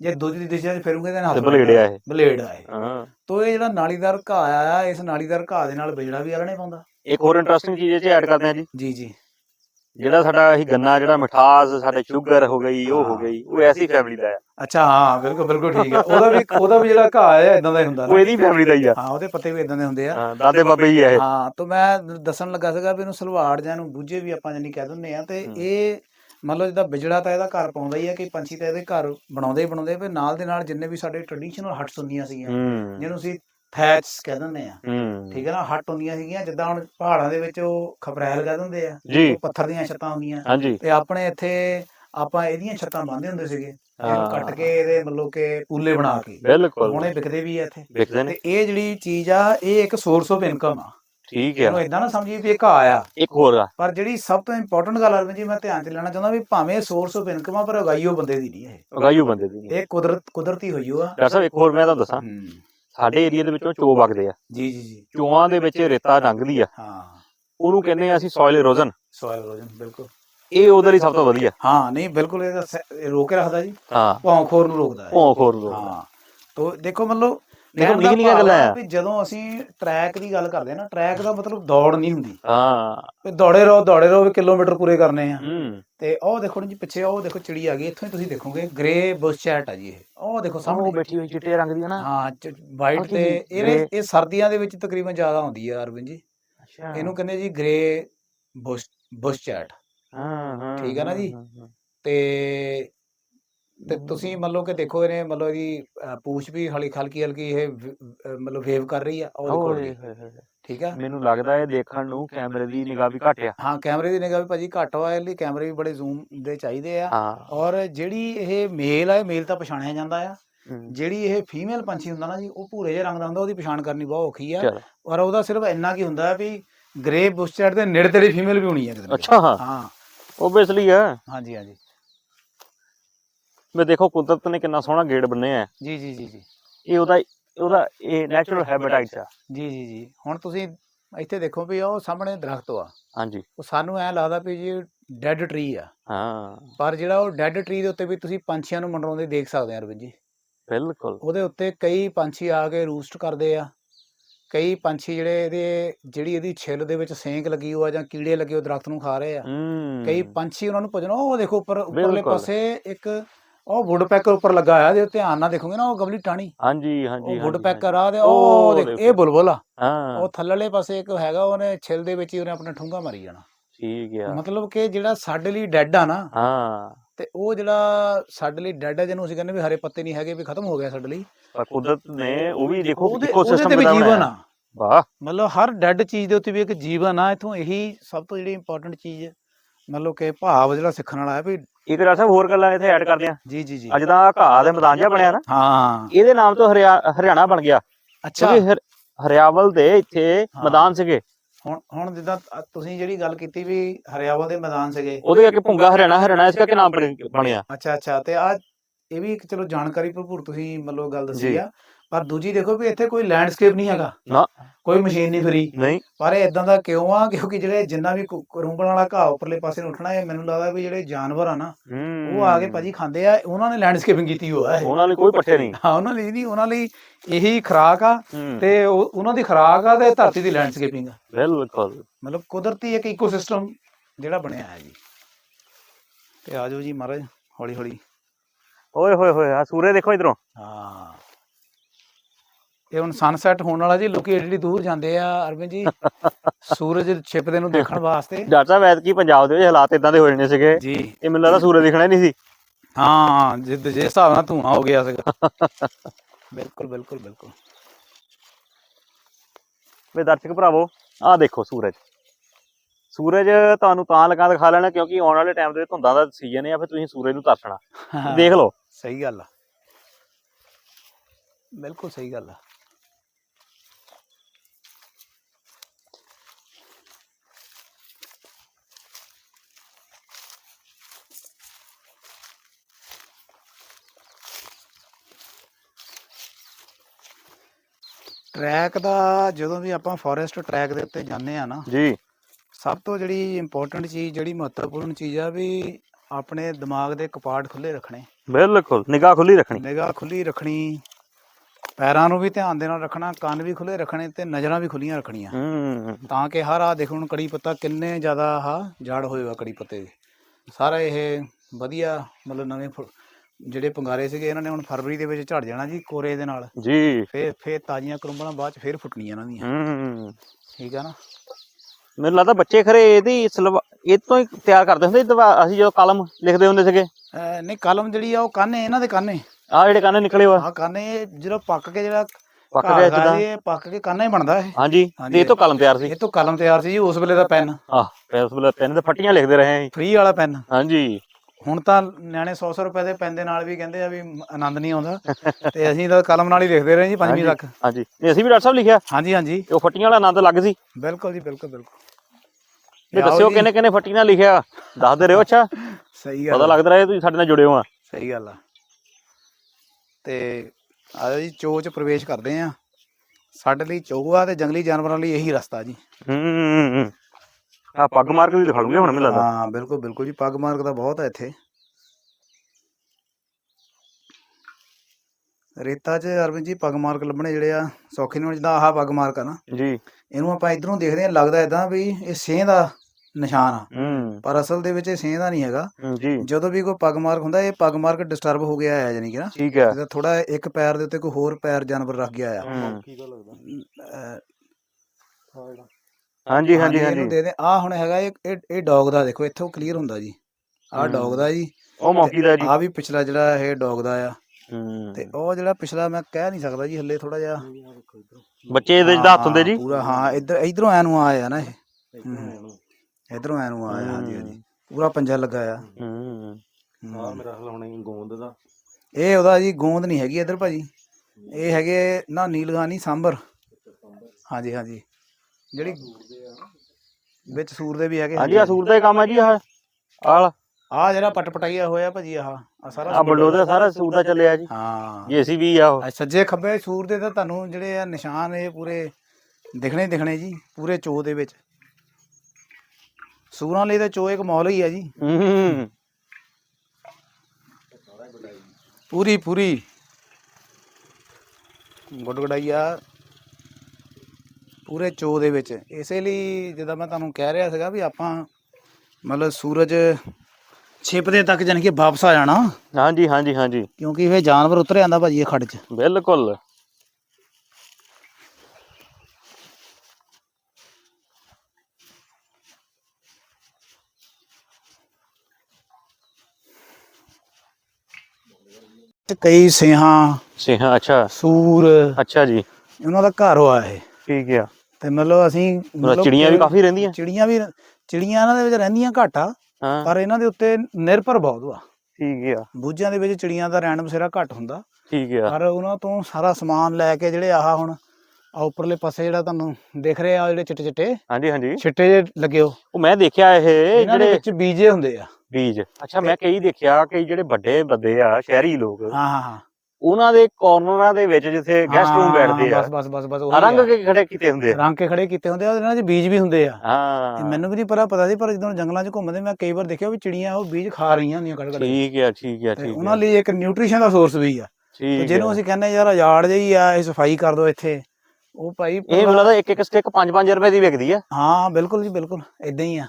ਜੇ ਦੂਜੀ ਦਿਸ਼ਾ 'ਚ ਫੇਰੂਗੇ ਤਾਂ ਹੱਥ ਤੇ ਬਲੇਡਿਆ ਇਹ। ਬਲੇਡ ਆ ਇਹ। ਹਾਂ। ਤੋ ਇਹ ਜਿਹੜਾ ਨਾਲੀਦਾਰ ਘਾਹ ਆ ਇਸ ਨਾਲੀਦਾਰ ਘਾਹ ਦੇ ਨਾਲ ਬਿਜੜਾ ਵੀ ਆਲਣੇ ਪਾਉਂਦਾ। ਇੱਕ ਹੋਰ ਇੰਟਰਸਟਿੰਗ ਚੀਜ਼ ਇਹ ਚ ਐਡ ਕਰਦੇ ਆ ਜੀ। ਜੀ ਜੀ। ਜਿਹੜਾ ਸਾਡਾ ਇਹ ਗੰਨਾ ਜਿਹੜਾ ਮਿਠਾਸ ਸਾਡੇ ਸ਼ੂਗਰ ਹੋ ਗਈ ਉਹ ਹੋ ਹਾਂ। ਗਈ ਉਹ ਐਸੀ ਫੈਮਿਲੀ ਦਾ ਆ ਅੱਛਾ ਹਾਂ ਬਿਲਕੁਲ ਬਿਲਕੁਲ ਠੀਕ ਹੈ। ਉਹਦਾ ਵੀ ਉਹਦਾ ਵੀ ਜਿਹੜਾ ਘਾਹ ਹੈ ਇਦਾਂ ਦਾ ਹੀ ਹੁੰਦਾ ਉਹ ਨਾ ਇਹਦੀ ਫੈਮਿਲੀ ਦਾ ਹੀ ਆ। ਹਾਂ ਉਹਦੇ ਪੱਤੇ ਵੀ ਇਦਾਂ ਦੇ ਹੁੰਦੇ ਆ। ਹਾਂ ਦਾਦੇ ਬਾਬੇ ਹੀ ਆ ਇਹ। ਹਾਂ ਤਾਂ ਮੈਂ ਦੱਸਣ ਲੱਗਾ ਸੀਗਾ ਵੀ ਇਹਨੂੰ ਸਲਵਾੜ ਜਾਂ ਇਹਨੂੰ ਬੂਝੇ ਵੀ ਆਪਾਂ ਜਾਨੀ ਕਹਿ ਦਿੰਦੇ ਆ ਤੇ। ਇਹ ਮੰਨ ਲਓ ਜਿੱਦਾਂ ਬਿਜੜਾ ਤਾਂ ਇਹਦਾ ਘਰ ਪਾਉਂਦਾ ਹੀ ਆ ਕਿ ਪੰਛੀ ਤਾਂ ਇਹਦੇ ਘਰ ਬਣਾਉਂਦੇ ਹੀ ਬਣਾਉਂਦੇ ਫਿਰ ਨਾਲ ਦੇ ਨਾਲ ਜਿੰਨੇ ਵੀ ਸਾਡੇ ਟ੍ਰੈਡੀਸ਼ਨਲ ਹਟਸ ਹੁੰਦੀਆਂ ਸੀਗੀਆਂ ਹੂੰ। ਜਿਹਨੂੰ ਅਸੀਂ ਥੈਚ ਕਹਿ ਦਿੰਦੇ ਆ। ਹੂੰ। ਠੀਕ ਹੈ ਨਾ ਹੱਟ ਹੁੰਦੀਆਂ ਸੀਗੀਆਂ ਜਿੱਦਾਂ ਹੁਣ ਪਹਾੜਾਂ ਦੇ ਵਿੱਚ ਉਹ ਖਪਰੈਲ ਕਹਿ ਦਿੰਦੇ ਆ ਜੀ। ਉਹ ਪੱਥਰ ਦੀਆਂ ਛੱਤਾਂ ਹੁੰਦੀਆਂ। ਹਾਂਜੀ। ਤੇ ਆਪਣੇ ਇੱਥੇ ਆਪਾਂ ਇਹਦੀਆਂ ਛੱਤਾਂ ਬੰਨ੍ਹਦੇ ਹੁੰਦੇ ਸੀਗੇ ਇਹਨੂੰ ਹਾਂ। ਕੱਟ ਕੇ ਇਹਦੇ ਮਤਲਬ ਕਿ ਪੂਲੇ ਬਣਾ ਕੇ। ਬਿਲਕੁਲ। ਹੁਣੇ ਵਿਕਦੇ ਵੀ ਆ ਇੱਥੇ। ਨੇ। ਤੇ ਇਹ ਜਿਹੜੀ ਚੀਜ਼ ਆ ਇਹ ਇੱਕ ਸੋਰਸ ਆਫ ਇਨਕਮ ਆ। ਠੀਕ ਇਹਨੂੰ ਆ ਇਦਾਂ ਨਾ ਸਮਝੀ ਵੀ ਇਹ ਘਾਹ ਆ। ਇੱਕ ਹੋਰ ਆ। ਪਰ ਜਿਹੜੀ ਸਭ ਤੋਂ ਇੰਪੋਰਟੈਂਟ ਗੱਲ ਅਰਵਿੰਦ ਜੀ ਮੈਂ ਧਿਆਨ ਚ ਲੈਣਾ ਚਾਹੁੰਦਾ ਵੀ ਭਾਵੇਂ ਸੋਰਸ ਆਫ ਇਨਕਮ ਆ ਪਰ ਉਗਾਈਓ ਬੰਦੇ ਦੀ ਨਹੀਂ ਇਹ ਉਗਾਈਓ ਬੰਦੇ ਦੀ ਇਹ ਕੁਦਰਤ ਕੁਦਰਤੀ ਹੋਈ ਓ ਆ। ਡਾਕਟਰ ਸਾਹਿਬ ਇੱਕ ਹੋਰ ਮੈਂ ਤੁਹਾਨੂੰ ਦੱਸਾਂ। ਹੂੰ। ਸਾਡੇ ਏਰੀਆ ਦੇ ਵਿੱਚੋਂ ਚੋ ਵਗਦੇ ਆ। ਜੀ ਜੀ ਜੀ। ਚੋਆਂ ਦੇ ਵਿੱਚ ਰੇਤਾ ਲੰਘਦੀ ਆ। ਹਾਂ। ਉਹਨੂੰ ਕਹਿੰਦੇ ਆ ਅਸੀਂ ਸੋਇਲ ਇਰੋਜ਼ਨ। ਸੋਇਲ ਰੋਜਨ ਬਿਲਕੁਲ। ਇਹ ਉਹਦੇ ਲਈ ਸਭ ਤੋਂ ਵਧੀਆ। ਹਾਂ ਨਹੀਂ ਬਿਲਕੁਲ ਇਹ ਰੋਕ ਕੇ ਰੱਖਦਾ ਜੀ। ਹਾਂ। ਭੌਂਖੋਰ ਨੂੰ ਰੋਕਦਾ ਹੈ ਭੌਂ ਖੋਰ ਲੋ ਹਾਂ। ਤੋ ਦੇਖੋ ਮਤਲਬ ਦੇਖੋ ਨਿੱਕੀਆਂ ਭਾਵ ਗੱਲਾਂ। ਆ। ਵੀ ਜਦੋਂ ਅਸੀਂ ਟਰੈਕ ਦੀ ਗੱਲ ਕਰਦੇ ਆ ਨਾ ਟਰੈਕ ਦਾ ਮਤਲਬ ਦੌੜ ਨਹੀਂ ਹੁੰਦੀ। ਹਾਂ। ਵੀ ਦੌੜੇ ਰਹੋ ਦੌੜੇ ਰਹੋ ਵੀ ਕਿਲੋਮੀਟਰ ਪੂਰੇ ਕਰਨੇ ਆ। ਹੂੰ। ਤੇ ਉਹ ਦੇਖੋ ਜੀ ਪਿੱਛੇ ਉਹ ਦੇਖੋ ਚਿੜੀ ਆ ਗਈ ਇੱਥੋਂ ਹੀ ਤੁਸੀਂ ਦੇਖੋਗੇ ਗ੍ਰੇ ਬੁਸ਼ ਚੈਟ ਆ ਜੀ ਇਹ। ਉਹ ਦੇਖੋ ਉਹ ਸਾਹਮਣੇ। ਬੈਠੀ ਹੋਈ ਚਿੱਟੇ ਰੰਗ ਦੀ ਆ ਨਾ। ਹਾਂ ਵਾਈਟ ਤੇ ਇਹ। ਇਹ ਸਰਦੀਆਂ ਦੇ ਵਿੱਚ ਤਕਰੀਬਨ ਜ਼ਿਆਦਾ ਹੁੰਦੀ ਆ ਅਰਵਿੰਦ ਜੀ। ਅੱਛਾ। ਇਹਨੂੰ ਕਹਿੰਦੇ ਜੀ ਗ੍ਰੇ ਬੁਸ਼ ਬੁਸ਼ ਚੈਟ ਹਾਂ ਹਾਂ ਠੀਕ ਆ ਨਾ ਜੀ? ਹਾਂ, ਹਾਂ। ਤੇ ਤੇ ਤੁਸੀਂ ਮੰਨ ਲਓ ਕਿ ਦੇਖੋ ਇਹਨੇ ਮੰਨ ਲਓ ਇਹਦੀ ਪੂਛ ਵੀ ਹਲੀ ਹਲਕੀ ਹਲਕੀ ਇਹ ਮਤਲਬ ਵੇਵ ਕਰ ਰਹੀ ਆ ਉਹ। ਠੀਕ ਆ? ਮੈਨੂੰ ਲੱਗਦਾ ਇਹ ਦੇਖਣ ਨੂੰ ਕੈਮਰੇ ਦੀ ਨਿਗਾਹ ਵੀ ਘੱਟ ਆ। ਹਾਂ ਕੈਮਰੇ ਦੀ ਨਿਗਾਹ ਵੀ ਭਾਜੀ ਘੱਟ ਇਹ ਲਈ ਕੈਮਰੇ ਵੀ ਬੜੇ ਜ਼ੂਮ ਦੇ ਚਾਹੀਦੇ ਆ। ਔਰ ਜਿਹੜੀ ਇਹ ਮੇਲ ਆ ਇਹ ਮੇਲ ਤਾਂ ਪਛਾਣਿਆ ਜਾਂਦਾ ਆ। ਜਿਹੜੀ ਇਹ ਫੀਮੇਲ ਪੰਛੀ ਹੁੰਦਾ ਨਾ ਜੀ ਉਹ ਭੂਰੇ ਜਿਹੇ ਰੰਗ ਦਾ ਹੁੰਦਾ ਉਹਦੀ ਪਛਾਣ ਕਰਨੀ ਬਹੁਤ ਔਖੀ ਆ। ਔਰ ਉਹਦਾ ਸਿਰਫ ਇੰਨਾ ਕੀ ਹੁੰਦਾ ਵੀ ਗ੍ਰੇ ਬੁਸਟਰ ਦੇ ਨੇੜੇ ਤੇੜੇ ਫੀਮੇਲ ਵੀ ਹੋਣੀ ਨਾ ਅੱਛਾ। ਹਾਂ। ਹਾਂ ਓਬਵੀਅਸਲੀ ਆ। ਹਾਂਜੀ ਹਾਂਜੀ। ਮੈਂ ਦੇਖੋ ਕੁਦਰਤ ਨੇ ਕਿੰਨਾ ਸੋਹਣਾ ਗੇਟ ਬੰਨਿਆ ਹੈ। ਜੀ ਜੀ ਜੀ ਜੀ। ਇਹ ਉਹਦਾ ਉਹਦਾ ਇਹ ਨੈਚੁਰਲ ਹੈਬਿਟਾਈਟਸ ਆ। ਜੀ ਜੀ ਜੀ। ਹੁਣ ਤੁਸੀਂ ਇੱਥੇ ਦੇਖੋ ਵੀ ਉਹ ਸਾਹਮਣੇ ਦਰਖਤ ਆ। ਹਾਂਜੀ। ਉਹ ਸਾਨੂੰ ਐ ਲੱਗਦਾ ਵੀ ਜੀ ਡੈੱਡ ਟਰੀ ਆ। ਹਾਂ। ਪਰ ਜਿਹੜਾ ਉਹ ਡੈੱਡ ਟਰੀ ਦੇ ਉੱਤੇ ਵੀ ਤੁਸੀਂ ਪੰਛੀਆਂ ਨੂੰ ਮੰਡਰਾਉਂਦੇ ਦੇਖ ਸਕਦੇ ਆ ਅਰਵਿੰਦ ਜੀ। ਬਿਲਕੁਲ। ਉਹਦੇ ਉੱਤੇ ਕਈ ਪੰਛੀ ਆ ਕੇ ਰੂਸਟ ਕਰਦੇ ਆ। ਕਈ ਪੰਛੀ ਜਿਹੜੇ ਇਹਦੇ ਜਿਹੜੀ ਇਹਦੀ ਛਿੱਲ ਦੇ ਵਿੱਚ ਸੇਂਕ ਲੱਗੀ ਹੋਆ ਜਾਂ ਕੀੜੇ ਲੱਗੇ ਉਹ ਦਰਖਤ ਨੂੰ ਖਾ ਰਹੇ ਆ। ਕਈ ਪੰਛੀ ਉਹਨਾਂ ਨੂੰ ਭਜਣ ਉਹ ਦੇਖੋ ਉੱਪਰ ਉੱਪਰਲੇ। ਪਾਸੇ ਇੱਕ ਉਹ ਵੁੱਡ ਪੈਕਰ ਉੱਪਰ ਲੱਗਾ ਆ ਜੇ ਧਿਆਨ ਨਾਲ ਦੇਖੋਗੇ ਨਾ ਉਹ ਗਮਲੀ ਟਾਣੀ ਹਾਂਜੀ ਹਾਂਜੀ ਉਹ ਵੁੱਡ ਹਾਂਜੀ, ਪੈਕਰ ਹਾਂਜੀ। ਆ ਤੇ ਉਹ ਦੇਖ। ਇਹ ਬੁਲਬੁਲ ਆ। ਹਾਂ। ਉਹ ਥੱਲੜੇ ਪਾਸੇ ਇੱਕ ਹੈਗਾ ਉਹਨੇ ਛਿੱਲ ਦੇ ਵਿੱਚ ਹੀ ਉਹਨੇ ਆਪਣਾ ਠੁੰਗਾ ਮਾਰੀ ਜਾਣਾ। ਠੀਕ ਆ। ਮਤਲਬ ਕਿ ਜਿਹੜਾ ਸਾਡੇ ਲਈ ਡੈੱਡ ਆ ਨਾ ਹਾਂ। ਤੇ ਉਹ ਜਿਹੜਾ ਸਾਡੇ ਲਈ ਡੈੱਡ ਆ ਜਿਹਨੂੰ ਅਸੀਂ ਕਹਿੰਦੇ ਵੀ ਹਰੇ ਪੱਤੇ ਨਹੀਂ ਹੈਗੇ ਵੀ ਖਤਮ ਹੋ ਗਿਆ ਸਾਡੇ ਲਈ। ਪਰ ਕੁਦਰਤ ਨੇ ਉਹ ਵੀ ਦੇਖੋ ਉਹਦੇ ਉਹਦੇ ਇਕੋਸਿਸਟਮ ਤੇ ਵੀ ਜੀਵਨ ਆ। ਵਾਹ। ਮਤਲਬ ਹਰ ਡੈੱਡ ਚੀਜ਼ ਦੇ ਉੱਤੇ ਵੀ ਇੱਕ ਜੀਵਨ ਆ। ਇਥੋਂ ਇਹੀ ਸਭ ਤੋਂ ਜਿਹੜੀ ਇੰਪੋਰਟੈਂਟ ਚੀਜ਼ ਹੈ। ਮਤਲਬ ਕਿ ਭਾਵ ਜਿਹੜਾ ਸਿੱਖਣ ਵਾਲਾ ਹੈ ਵੀ ਇੱਕ ਸਾਹਿਬ ਹੋਰ ਗੱਲਾਂ ਇੱਥੇ ਐਡ ਕਰਦੇ ਆ। ਜੀ ਜੀ ਜੀ। ਅੱਜ ਦਾ ਘਾਹ ਦੇ ਮੈਦਾਨ ਜਿਹਾ ਬਣਿਆ ਨਾ। ਹਾਂ। ਇਹਦੇ ਨਾਮ ਤੋਂ ਹਰਿਆ- ਹਰਿਆਣਾ ਬਣ ਗਿਆ। ਅੱਛਾ। ਹਰਿਆਵਲ ਦੇ ਇੱਥੇ। ਮੈਦਾਨ ਸੀਗੇ। ਹੁਣ ਹੁਣ ਜਿੱਦਾਂ ਤੁਸੀਂ ਜਿਹੜੀ ਗੱਲ ਕੀਤੀ ਵੀ ਹਰਿਆਵਲ ਦੇ ਮੈਦਾਨ ਸੀਗੇ। ਉਹਦੇ ਕਰਕੇ ਭੁੰਗਾ ਹਰਿਆਣਾ ਹਰਿਆਣਾ ਇਸ ਕਰਕੇ ਨਾਮ ਬਣ- ਬਣਿਆ। ਅੱਛਾ ਅੱਛਾ। ਤੇ ਆ ਇਹ ਵੀ ਇੱਕ ਚਲੋ ਜਾਣਕਾਰੀ ਭਰਪੂਰ ਤੁਸੀਂ ਮਤਲਬ ਗੱਲ ਦੱਸੀ। ਆ। ਪਰ ਦੂਜੀ ਦੇਖੋ ਵੀ ਇੱਥੇ ਕੋਈ ਲੈਂਡਸਕੇਪ ਨਹੀਂ ਹੈਗਾ। ਨਾ। ਕੋਈ ਮਸ਼ੀਨ ਨਹੀਂ ਫਰੀ। ਨਹੀਂ। ਪਰ ਇਹ ਇਦਾਂ ਦਾ ਕਿਉਂ ਆ? ਕਿਉਂਕਿ ਜਿਹੜੇ ਜਿੰਨਾ ਵੀ ਕਰੂੰਬਣ ਵਾਲਾ ਘਾਹ ਉੱਪਰਲੇ ਪਾਸੇ ਨੂੰ ਉੱਠਣਾ ਇਹ ਮੈਨੂੰ ਲੱਗਦਾ ਵੀ ਜਿਹੜੇ ਜਾਨਵਰ ਆ ਨਾ ਉਹ ਆ ਕੇ ਭਾਜੀ ਖਾਂਦੇ ਆ ਉਹਨਾਂ ਨੇ ਲੈਂਡਸਕੇਪਿੰਗ ਕੀਤੀ ਹੋਆ ਹੈ। ਉਹਨਾਂ ਲਈ ਕੋਈ ਪੱਠੇ ਨਹੀਂ। ਹਾਂ ਉਹਨਾਂ ਲਈ ਨਹੀਂ ਉਹਨਾਂ ਲਈ ਇਹੀ ਖੁਰਾਕ ਆ ਤੇ ਉਹ- ਉਹਨਾਂ ਦੀ ਖੁਰਾਕ ਆ ਤੇ ਧਰਤੀ ਦੀ ਲੈਂਡਸਕੇਪਿੰਗ ਆ। ਬਿਲਕੁਲ। ਮਤਲਬ ਕੁਦਰਤੀ ਇੱਕ ਇਕੋਸਿਸਟਮ ਜਿਹੜਾ ਬਣਿਆ ਹੈ ਜੀ। ਤੇ ਆ ਜਾਓ ਜੀ ਮਹਾਰਾਜ ਹੌਲੀ ਹੌਲੀ ਓਏ ਹੋਏ ਹੋਏ ਆ ਸੂਰਜ ਦੇਖੋ ਇਧਰੋਂ। ਹਾਂ। ਇਹ ਹੁਣ ਸਨਸੈਟ ਹੋਣ ਵਾਲਾ ਜੀ ਲੋਕੀ ਏਡੀ ਦੂਰ ਜਾਂਦੇ ਆ ਅਰਵਿੰਦ ਜੀ। ਸੂਰਜ ਛਿਪਦੇ ਨੂੰ ਦੇਖਣ ਵਾਸਤੇ। ਡਾਕਟਰ ਸਾਹਿਬ ਐਤਕੀ ਪੰਜਾਬ ਦੇ ਵਿੱਚ ਹਾਲਾਤ ਇਦਾਂ ਦੇ ਹੋ ਜਾਣੇ ਸੀਗੇ। ਜੀ। ਇਹ ਮੈਨੂੰ ਲੱਗਦਾ ਸੂਰਜ ਦਿਖਣਾ ਨਹੀਂ ਸੀ। ਹਾਂ ਜਿੱਦ ਜਿਸ ਹਿਸਾਬ ਨਾਲ ਧੂਆਂ ਹੋ ਗਿਆ ਸੀਗਾ। ਬਿਲਕੁਲ ਬਿਲਕੁਲ ਬਿਲਕੁਲ। ਵੇ ਦਰਸ਼ਕ ਭਰਾਵੋ ਆਹ ਦੇਖੋ ਸੂਰਜ। ਸੂਰਜ ਤੁਹਾਨੂੰ ਤਾਂ ਲਗਾ ਦਿਖਾ ਲੈਣਾ ਕਿਉਂਕਿ ਆਉਣ ਵਾਲੇ ਟਾਈਮ ਦੇ ਵਿੱਚ ਧੁੰਦਾਂ ਦਾ ਸੀਜ਼ਨ ਹੈ ਫਿਰ ਤੁਸੀਂ ਸੂਰਜ ਨੂੰ ਤਰਸਣਾ ਦੇਖ ਲਓ। ਸਹੀ ਗੱਲ ਆ। ਬਿਲਕੁਲ ਸਹੀ ਗੱਲ ਆ। ਟਰੈਕ ਦਾ ਜਦੋਂ ਵੀ ਆਪਾਂ ਫੋਰੈਸਟ ਟਰੈਕ ਦੇ ਉੱਤੇ ਜਾਂਦੇ ਆ ਨਾ ਜੀ। ਸਭ ਤੋਂ ਜਿਹੜੀ ਇੰਪੋਰਟੈਂਟ ਚੀਜ਼ ਜਿਹੜੀ ਮਹੱਤਵਪੂਰਨ ਚੀਜ਼ ਆ ਵੀ ਆਪਣੇ ਦਿਮਾਗ ਦੇ ਕਪਾਟ ਖੁੱਲੇ ਰੱਖਣੇ। ਬਿਲਕੁਲ ਨਿਗਾਹ ਖੁੱਲੀ ਰੱਖਣੀ। ਨਿਗਾਹ ਖੁੱਲੀ ਰੱਖਣੀ ਪੈਰਾਂ ਨੂੰ ਵੀ ਧਿਆਨ ਦੇ ਨਾਲ ਰੱਖਣਾ ਕੰਨ ਵੀ ਖੁੱਲੇ ਰੱਖਣੇ ਤੇ ਨਜ਼ਰਾਂ ਵੀ ਖੁੱਲੀਆਂ ਰੱਖਣੀਆਂ। ਹੂੰ। ਤਾਂ ਕਿ ਹਰ ਆ ਦੇਖੋ ਹੁਣ ਕੜੀ ਪੱਤਾ ਕਿੰਨੇ ਜ਼ਿਆਦਾ ਆਹ ਜੜ ਹੋਏਗਾ ਕੜੀ ਪੱਤੇ ਦੇ। ਸਾਰਾ ਇਹ ਵਧੀਆ ਮਤਲਬ ਨਵੇਂ ਜਿਹੜੇ ਪੰਗਾਰੇ ਸੀਗੇ ਇਹਨਾਂ ਨੇ ਹੁਣ ਫਰਵਰੀ ਦੇ ਵਿੱਚ ਝੜ ਜਾਣਾ ਜੀ ਕੋਰੇ ਦੇ ਨਾਲ। ਜੀ। ਫੇਰ ਫੇਰ ਤਾਜ਼ੀਆਂ ਕਰੁੰਬਲਾਂ ਬਾਅਦ ਚ ਫੇਰ ਫੁੱਟਣੀਆਂ ਇਹਨਾਂ ਦੀਆਂ। ਹੂੰ ਠੀਕ ਆ ਨਾ? ਮੈਨੂੰ ਲੱਗਦਾ ਬੱਚੇ ਖਰੇ ਇਹਦੀ ਇਹ ਤੋਂ ਹੀ ਤਿਆਰ ਕਰਦੇ ਹੁੰਦੇ ਅਸੀਂ ਜਦੋਂ ਕਲਮ ਲਿਖਦੇ ਹੁੰਦੇ ਸੀਗੇ। ਨਹੀਂ ਕਲਮ ਜਿਹੜੀ ਆ ਉਹ ਕਾਨੇ ਇਹਨਾਂ ਦੇ ਕਾਨੇ। ਆਹ ਜਿਹੜੇ ਕੰਨ ਨਿਕਲੇ ਹੋਆ ਆਹ ਕਾਨੇ ਜਦੋਂ ਪੱਕ ਕੇ ਜਿਹੜਾ ਪੱਕ ਗਿਆ ਜਿੱਦਾਂ ਜੇ ਪੱਕ ਕੇ ਕਾਨਾ ਹੀ ਬਣਦਾ ਇਹ। ਹਾਂਜੀ ਤੇ। ਇਹ ਤੋਂ ਕਲਮ ਤਿਆਰ ਸੀ। ਇਹ ਤੋਂ ਕਲਮ ਤਿਆਰ ਸੀ ਜੀ ਉਸ ਵੇਲੇ ਦਾ ਪੈਨ। ਆਹ ਪੈਸ ਬਲੇ ਪੈਨ ਤੇ ਫੱਟੀਆਂ ਲਿਖਦੇ ਰਹੇ ਆਂ ਫ੍ਰੀ ਵਾਲਾ ਪੈਨ। ਹਾਂਜੀ। ਹੁਣ ਤਾਂ ਨਿਆਣੇ 100 100 ਰੁਪਏ ਦੇ ਪੈਨ ਦੇ ਨਾਲ ਵੀ ਕਹਿੰਦੇ ਆ ਵੀ ਆਨੰਦ ਨਹੀਂ ਆਉਂਦਾ। ਤੇ ਅਸੀਂ ਤਾਂ ਕਲਮ ਨਾਲ ਹੀ ਲਿਖਦੇ ਰਹੇ ਜੀ ਪੰਜਵੀਂ। ਤੱਕ। ਹਾਂਜੀ। ਨਹੀਂ ਅਸੀਂ ਵੀ ਡਾਕਟਰ ਸਾਹਿਬ ਲਿਖਿਆ। ਹਾਂਜੀ ਹਾਂਜੀ। ਉਹ ਫੱਟੀਆਂ ਵਾਲਾ ਆਨੰਦ ਲੱਗ ਸੀ। ਬਿਲਕੁਲ ਜੀ ਬਿਲਕੁਲ ਬਿਲਕੁਲ। ਆਓ ਦੱਸਿਓ। ਕਿੰਨੇ ਕਿੰਨੇ ਫੱਟੀ ਨਾਲ ਲਿਖਿਆ। ਦੱਸਦੇ ਰਹੋ ਅੱਛਾ। ਸਹੀ ਪਤਾ ਗੱਲ ਆ, ਲੱਗਦਾ ਰਹੇ ਤੁਸੀਂ ਸਾਡੇ ਨਾਲ ਜੁੜੇ ਹੋ ਆ। ਸਹੀ ਗੱਲ ਆ। ਤੇ ਆਜੋ ਜੀ ਚੋਅ ਚ ਪ੍ਰਵੇਸ਼ ਕਰਦੇ ਆ। ਸਾਡੇ ਲਈ ਆ ਤੇ ਜੰਗਲੀ ਜਾਨਵਰਾਂ ਲਈ ਇਹੀ ਰਸਤਾ ਜੀ। ਹੂੰ। ਆ ਪੱਗ ਮਾਰ ਕੇ ਵੀ ਦਿਖਾ ਲੂੰਗੇ ਹੁਣ ਮੈਨੂੰ ਲੱਗਦਾ। ਹਾਂ ਬਿਲਕੁਲ ਬਿਲਕੁਲ ਜੀ ਪੱਗ ਮਾਰਕ ਦਾ ਬਹੁਤ ਹੈ ਇੱਥੇ। ਰੇਤਾ 'ਚ ਅਰਵਿੰਦ ਜੀ ਪੱਗ ਮਾਰਕ ਲੱਭਣੇ ਜਿਹੜੇ ਆ ਸੌਖੇ ਨਹੀਂ ਜਿੱਦਾਂ ਆਹ ਪੱਗ ਮਾਰਕ ਆ ਨਾ। ਜੀ। ਇਹਨੂੰ ਆਪਾਂ ਇਧਰੋਂ ਦੇਖਦੇ ਆ ਲੱਗਦਾ ਇਦਾਂ ਵੀ ਇਹ ਸੇਹ ਦਾ ਨਿਸ਼ਾਨ ਆ। ਪਰ ਅਸਲ ਦੇ ਵਿੱਚ ਇਹ ਸੇਹ ਦਾ ਨਹੀਂ ਹੈਗਾ। ਜਦੋਂ ਵੀ ਕੋਈ ਪੱਗ ਮਾਰਕ ਹੁੰਦਾ ਇਹ ਪੱਗ ਮਾਰਕ ਡਿਸਟਰਬ ਹੋ ਗਿਆ ਹੈ ਜਾਨੀ ਕਿ ਨਾ। ਠੀਕ ਹੈ। ਇਹਦਾ ਥੋੜਾ ਇੱਕ ਪੈਰ ਦੇ ਉੱਤੇ ਕੋਈ ਹੋਰ ਪੈਰ ਜਾਨਵਰ ਰੱਖ ਗਿਆ ਆ। ਹੂੰ। ਅਹ, ਹਾਂਜੀ ਹਾਂਜੀ ਇਹਨੂੰ ਹਾਂਜੀ। ਦੇ ਦੇ। ਆ ਹੁਣ ਹੈਗਾ ਇਹ ਇਹ- ਇਹ ਡੌਗ ਦਾ ਦੇਖੋ ਇੱਥੋਂ ਕਲੀਅਰ ਹੁੰਦਾ ਜੀ। ਆਹ ਹੂੰ। ਡੌਗ ਦਾ ਜੀ। ਉਹ ਮੌਕੀ ਦਾ ਜੀ। ਆ ਵੀ ਪਿਛਲਾ ਜਿਹੜਾ ਇਹ ਡੌਗ ਦਾ ਆ। ਹੂੰ। ਤੇ ਉਹ ਜਿਹੜਾ ਪਿਛਲਾ ਮੈਂ ਕਹਿ ਨਹੀਂ ਸਕਦਾ ਜੀ ਹੱਲੇ ਥੋੜਾ ਜਿਹਾ। ਬੱਚੇ ਦੇ ਜਿਹਦਾ ਹੱਥ ਹੁੰਦੇ ਜੀ। ਹਾਂ, ਪੂਰਾ ਹਾਂ ਇੱਧਰ ਇਧਰੋਂ ਐ ਨੂੰ ਆਇਆ ਨਾ ਇਹ। ਇਧਰੋਂ ਐ ਨੂੰ। ਆਇਆ ਹਾਂਜੀ ਹਾਂਜੀ। ਪੂਰਾ ਪੰਜਾ ਲੱਗਾ ਆ। ਹੂੰ। ਹੂੰ। ਮੇਰਾ ਹਲਾਉਣੀ ਗੋਂਦ ਦਾ। ਇਹ ਉਹਦਾ ਜੀ ਗੋਂਦ ਨਹੀਂ ਹੈਗੀ ਇੱਧਰ ਭਾਜੀ। ਇਹ ਹੈਗੇ ਨਾ ਨੀਲਗਾਨੀ ਸਾਂਬਰ। ਹਾਂਜੀ ਹਾਂਜੀ। ਜਿਹੜੀ ਵਿੱਚ ਸੂਰ ਦੇ ਵੀ ਹੈਗੇ ਹਾਂਜੀ ਆ ਸੂਰ ਦਾ ਹੀ ਕੰਮ ਹੈ ਜੀ ਆਹ। ਆਲ ਆ ਜਿਹੜਾ ਪਟਪਟਾਈਆ ਹੋਇਆ ਭਾਜੀ ਆਹ ਆ ਸਾਰਾ ਆ ਬਲਡੋਜ਼ਰ ਸਾਰਾ ਸੂਰ ਦਾ ਚੱਲਿਆ ਜੀ। ਹਾਂ। ਜੀ ਅਸੀਂ ਵੀ ਆ ਉਹ। ਆ ਸੱਜੇ ਖੱਬੇ ਸੂਰ ਦੇ ਤਾਂ ਤੁਹਾਨੂੰ ਜਿਹੜੇ ਆ ਨਿਸ਼ਾਨ ਇਹ ਪੂਰੇ ਦਿਖਣੇ ਹੀ ਦਿਖਣੇ ਜੀ ਪੂਰੇ ਚੋ ਦੇ ਵਿੱਚ। ਸੂਰਾਂ ਲਈ ਤਾਂ ਚੋ ਇੱਕ ਮੌਲ ਹੀ ਆ ਜੀ। ਹੂੰ। ਪੂਰੀ ਪੂਰੀ। ਗੁੱਡਗੜਾਈਆ ਪੂਰੇ ਚੋ ਦੇ ਵਿੱਚ। ਇਸੇ ਲਈ ਜਿੱਦਾਂ ਮੈਂ ਤੁਹਾਨੂੰ ਕਹਿ ਰਿਹਾ ਸੀਗਾ ਵੀ ਆਪਾਂ ਮਤਲਬ ਸੂਰਜ ਛਿਪਦੇ ਤੱਕ ਜਾਣੀ ਕਿ ਵਾਪਸ ਆ ਜਾਣਾ। ਹਾਂਜੀ ਹਾਂਜੀ ਹਾਂਜੀ। ਕਿਉਂਕਿ ਇਹ ਜਾਨਵਰ ਉਤਰ ਜਾਂਦਾ ਭਾਜੀ ਇਹ ਖੱਡ 'ਚ। ਬਿਲਕੁਲ। ਤੇ ਕਈ ਸਿਆਂ ਸਿਹਾ ਅੱਛਾ। ਸੂਰ ਅੱਛਾ ਜੀ। ਉਹਨਾਂ ਦਾ ਘਰ ਹੋਆ ਇਹ। ਠੀਕ ਆ। ਤੇ ਮਤਲਬ ਅਸੀਂ ਮਤਲਬ ਚਿੜੀਆਂ ਵੀ ਕਾਫੀ ਰਹਿੰਦੀਆਂ? ਚਿੜੀਆਂ ਵੀ ਚਿੜੀਆਂ ਇਹਨਾਂ ਦੇ ਵਿੱਚ ਰਹਿੰਦੀਆਂ ਘੱਟ ਆ ਪਰ ਇਹਨਾਂ ਦੇ ਉੱਤੇ ਨਿਰਭਰ ਬਹੁਤ ਵਾ। ਠੀਕ ਆ। ਬੂਝਾਂ ਦੇ ਵਿੱਚ ਚਿੜੀਆਂ ਦਾ ਰਹਿਣ ਬਸੇਰਾ ਘੱਟ ਹੁੰਦਾ। ਠੀਕ ਆ। ਪਰ ਉਹਨਾਂ ਤੋਂ ਸਾਰਾ ਸਮਾਨ ਲੈ ਕੇ ਜਿਹੜੇ ਆਹ ਹੁਣ ਆ ਉੱਪਰਲੇ ਪਾਸੇ ਜਿਹੜਾ ਤੁਹਾਨੂੰ ਦਿਖ ਰਿਹਾ ਆ ਜਿਹੜੇ ਚਿੱਟੇ ਚਿੱਟੇ ਹਾਂਜੀ ਹਾਂਜੀ। ਛਿੱਟੇ ਜਿਹੇ ਲੱਗੇ ਹੋ ਉਹ ਮੈਂ ਦੇਖਿਆ ਇਹ ਜਿਹੜੇ ਵਿੱਚ ਬੀਜੇ ਹੁੰਦੇ ਆ। ਬੀਜ। ਅੱਛਾ ਮੈਂ ਕਈ ਦੇਖਿਆ ਕਿ ਜਿਹੜੇ ਵੱਡੇ ਬੰਦੇ ਆ ਸ਼ਹਿਰੀ ਲੋਕ। ਹਾਂ ਹਾਂ। ਉਹਨਾਂ ਦੇ ਕਾਰਨਰਾਂ ਦੇ ਵਿੱਚ ਜਿੱਥੇ ਗੈਸਟ ਰੂਮ ਬੈਠਦੇ ਆ। ਬਸ ਬਸ ਬਸ ਬਸ ਉਹੀ ਰੰਗ। ਕੇ ਖੜੇ ਕੀਤੇ ਹੁੰਦੇ ਆ। ਰੰਗ ਕੇ ਖੜੇ ਕੀਤੇ ਹੁੰਦੇ ਆ ਉਹਨਾਂ 'ਚ ਬੀਜ ਵੀ ਹੁੰਦੇ ਆ। ਹਾਂ। ਮੈਨੂੰ ਵੀ ਨਹੀਂ ਪਤਾ ਪਤਾ ਸੀ ਪਰ ਜਦੋਂ ਜੰਗਲਾਂ 'ਚ ਘੁੰਮਦੇ ਮੈਂ ਕਈ ਵਾਰ ਦੇਖਿਆ ਵੀ ਚਿੜੀਆਂ ਉਹ ਬੀਜ ਖਾ ਰਹੀਆਂ ਹੁੰਦੀਆਂ ਕੱਢ ਕੱਢ। ਠੀਕ ਆ ਠੀਕ ਆ ਠੀਕ ਉਹਨਾਂ ਲਈ ਇੱਕ ਨਿਊਟ੍ਰੀਸ਼ਨ ਦਾ ਸੋਰਸ ਵੀ ਆ। ਜਿਹਨੂੰ ਅਸੀਂ ਕਹਿੰਦੇ ਯਾਰ ਯਾਰਡ ਜਿਹੀ ਆ ਇਹ ਸਫ਼ਾਈ ਕਰ ਦਿਓ ਇੱਥੇ। ਉਹ ਭਾਈ ਇਹ ਮੈਨੂੰ ਲੱਗਦਾ ਇੱਕ ਇੱਕ ਸਟਿਕ 5-5 ਰੁਪਏ ਦੀ ਵਿਕਦੀ ਆ। ਹਾਂ ਬਿਲਕੁਲ ਜੀ ਬਿਲਕੁਲ ਇਦਾਂ ਹੀ ਆ।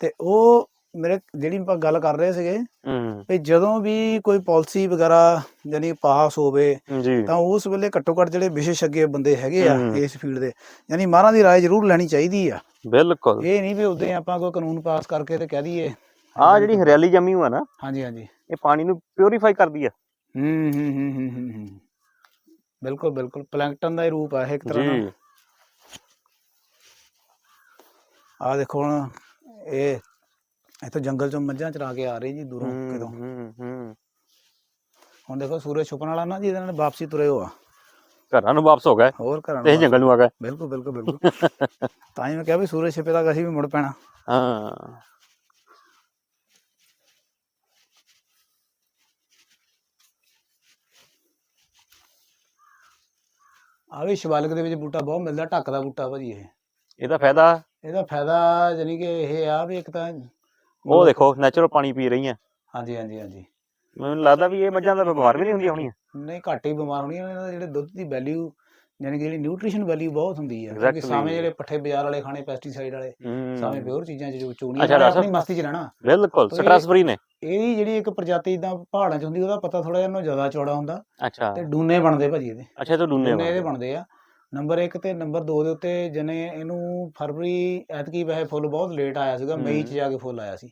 ਤੇ ਉਹ ਮੇਰੇ ਜਿਹੜੀ ਆਪਾਂ ਗੱਲ ਕਰ ਰਹੇ ਸੀਗੇ ਹੂੰ। ਵੀ ਜਦੋਂ ਵੀ ਕੋਈ ਪਾਲਿਸੀ ਵਗੈਰਾ ਯਾਨੀ ਪਾਸ ਹੋਵੇ ਜੀ। ਤਾਂ ਉਸ ਵੇਲੇ ਘੱਟੋ ਘੱਟ ਜਿਹੜੇ ਵਿਸ਼ੇਸ਼ੱਗੇ ਬੰਦੇ ਹੈਗੇ ਆ ਹੂੰ। ਇਸ ਫੀਲਡ ਦੇ। ਯਾਨੀ ਮਾਰਾਂ ਦੀ ਰਾਏ ਜ਼ਰੂਰ ਲੈਣੀ ਚਾਹੀਦੀ ਆ। ਬਿਲਕੁਲ। ਇਹ ਨਹੀਂ ਵੀ ਉਦੋਂ ਆਪਾਂ ਕੋਈ ਕਾਨੂੰਨ ਪਾਸ ਕਰਕੇ ਤੇ ਕਹਿ ਦਈਏ। ਆ ਜਿਹੜੀ ਹਰਿਆਲੀ ਜੰਮੀ ਹੋਆ ਨਾ ਹਾਂਜੀ ਹਾਂਜੀ। ਇਹ ਪਾਣੀ ਨੂੰ ਪਿਉਰੀਫਾਈ ਕਰਦੀ ਆ। ਹੂੰ ਹੂੰ ਹੂੰ ਹੂੰ ਹੂੰ ਹੂੰ ਬਿਲਕੁਲ ਬਿਲਕੁਲ। ਪਲੈਂਕਟਨ ਦਾ ਹੀ ਰੂਪ ਆ ਇਹ ਇੱਕ ਤਰ੍ਹਾਂ ਦਾ। ਆ ਦੇਖੋ ਹੁਣ ਇਹ ਇੱਥੋਂ ਜੰਗਲ ਚੋਂ ਮੱਝਾਂ ਚਰਾ ਕੇ ਆ ਰਹੀ ਜੀ ਦੂਰੋਂ ਹੂੰ ਕਿਤੋਂ। ਹੂੰ ਹੂੰ। ਹੁਣ ਦੇਖੋ ਸੂਰਜ ਛੁਪਣ ਵਾਲਾ ਨਾ ਜੀ ਇਹਦੇ ਨਾਲ ਵਾਪਸੀ ਤੁਰੇ ਹੋ ਆ ਘਰਾਂ ਨੂੰ ਵਾਪਸ ਹੋ ਗਏ? ਹੋਰ ਘਰਾਂ ਤੇ ਇਹ ਨੂੰ ਜੰਗਲ ਨੂੰ ਆ ਗਏ? ਬਿਲਕੁਲ ਬਿਲਕੁਲ ਬਿਲਕੁਲ। ਤਾਂ ਹੀ ਮੈਂ ਕਿਹਾ ਵੀ ਸੂਰਜ ਛਿਪੇ ਤੱਕ ਅਸੀਂ ਵੀ ਮੁੜ ਪੈਣਾ। ਹਾਂ। ਆ ਵੀ ਸ਼ਿਵਾਲਿਕ ਦੇ ਵਿੱਚ ਬੂਟਾ ਬਹੁਤ ਮਿਲਦਾ ਢੱਕ ਦਾ ਬੂਟਾ ਭਾਜੀ ਇਹ। ਇਹਦਾ ਫਾਇਦਾ? ਇਹਦਾ ਫਾਇਦਾ ਜਾਨੀ ਕਿ ਇਹ ਆ ਵੀ ਇੱਕ ਤਾਂ ਉਹ ਦੇਖੋ ਨੈਚੁਰਲ ਪਾਣੀ ਪੀ ਰਹੀਆਂ ਹਾਂਜੀ ਹਾਂਜੀ ਹਾਂਜੀ। ਮੈਨੂੰ ਲੱਗਦਾ ਵੀ ਇਹ ਮੱਝਾਂ ਦਾ ਬਿਮਾਰ ਵੀ ਨਹੀਂ ਹੁੰਦੀਆਂ ਹੋਣੀਆਂ। ਨਹੀਂ ਘੱਟ ਹੀ ਬਿਮਾਰ ਹੋਣੀਆਂ ਇਹਨਾਂ ਦੇ ਜਿਹੜੇ ਦੁੱਧ ਦੀ ਵੈਲਿਊ ਯਾਨੀ ਕਿ ਜਿਹੜੀ ਨਿਊਟ੍ਰੀਸ਼ਨ ਵੈਲਿਊ ਬਹੁਤ ਹੁੰਦੀ ਹੈ ਕਿਉਂਕਿ. ਸਾਵੇਂ ਜਿਹੜੇ ਪੱਠੇ ਬਾਜ਼ਾਰ ਵਾਲੇ ਖਾਣੇ ਪੈਸਟੀਸਾਈਡ ਵਾਲੇ ਸਾਵੇਂ ਪਿਓਰ ਚੀਜ਼ਾਂ ਚ ਜੋ ਡਾਕਟਰ ਆਪਣੀ ਮਸਤੀ ਚ ਰਹਿਣਾ। ਬਿਲਕੁਲ ਸਟ੍ਰੈਸ ਫਰੀ ਨੇ। ਇਹਦੀ ਜਿਹੜੀ ਇੱਕ ਪ੍ਰਜਾਤੀ ਇਦਾਂ ਪਹਾੜਾਂ ਚ ਹੁੰਦੀ ਉਹਦਾ ਪਤਾ ਥੋੜਾ ਜਿਹਾ ਇਹਨੂੰ ਜ਼ਿਆਦਾ ਚੌੜਾ ਹੁੰਦਾ ਅੱਛਾ। ਤੇ ਡੂਨੇ ਬਣਦੇ ਭਾਜੀ ਇਹਦੇ। ਅੱਛਾ ਤਾਂ ਡੂਨੇ ਇਹਦੇ ਬਣਦੇ ਆ। ਨੰਬਰ 1 ਤੇ ਨੰਬਰ 2 ਦੇ ਉੱਤੇ ਜਨੇ ਇਹਨੂੰ ਫਰਵਰੀ ਐਤਕੀ ਵੈਸੇ ਫੁੱਲ ਬਹੁਤ ਲੇਟ ਆਇਆ ਸੀਗਾ ਮਈ ਚ। ਜਾ ਕੇ ਫੁੱਲ ਆਇਆ ਸੀ।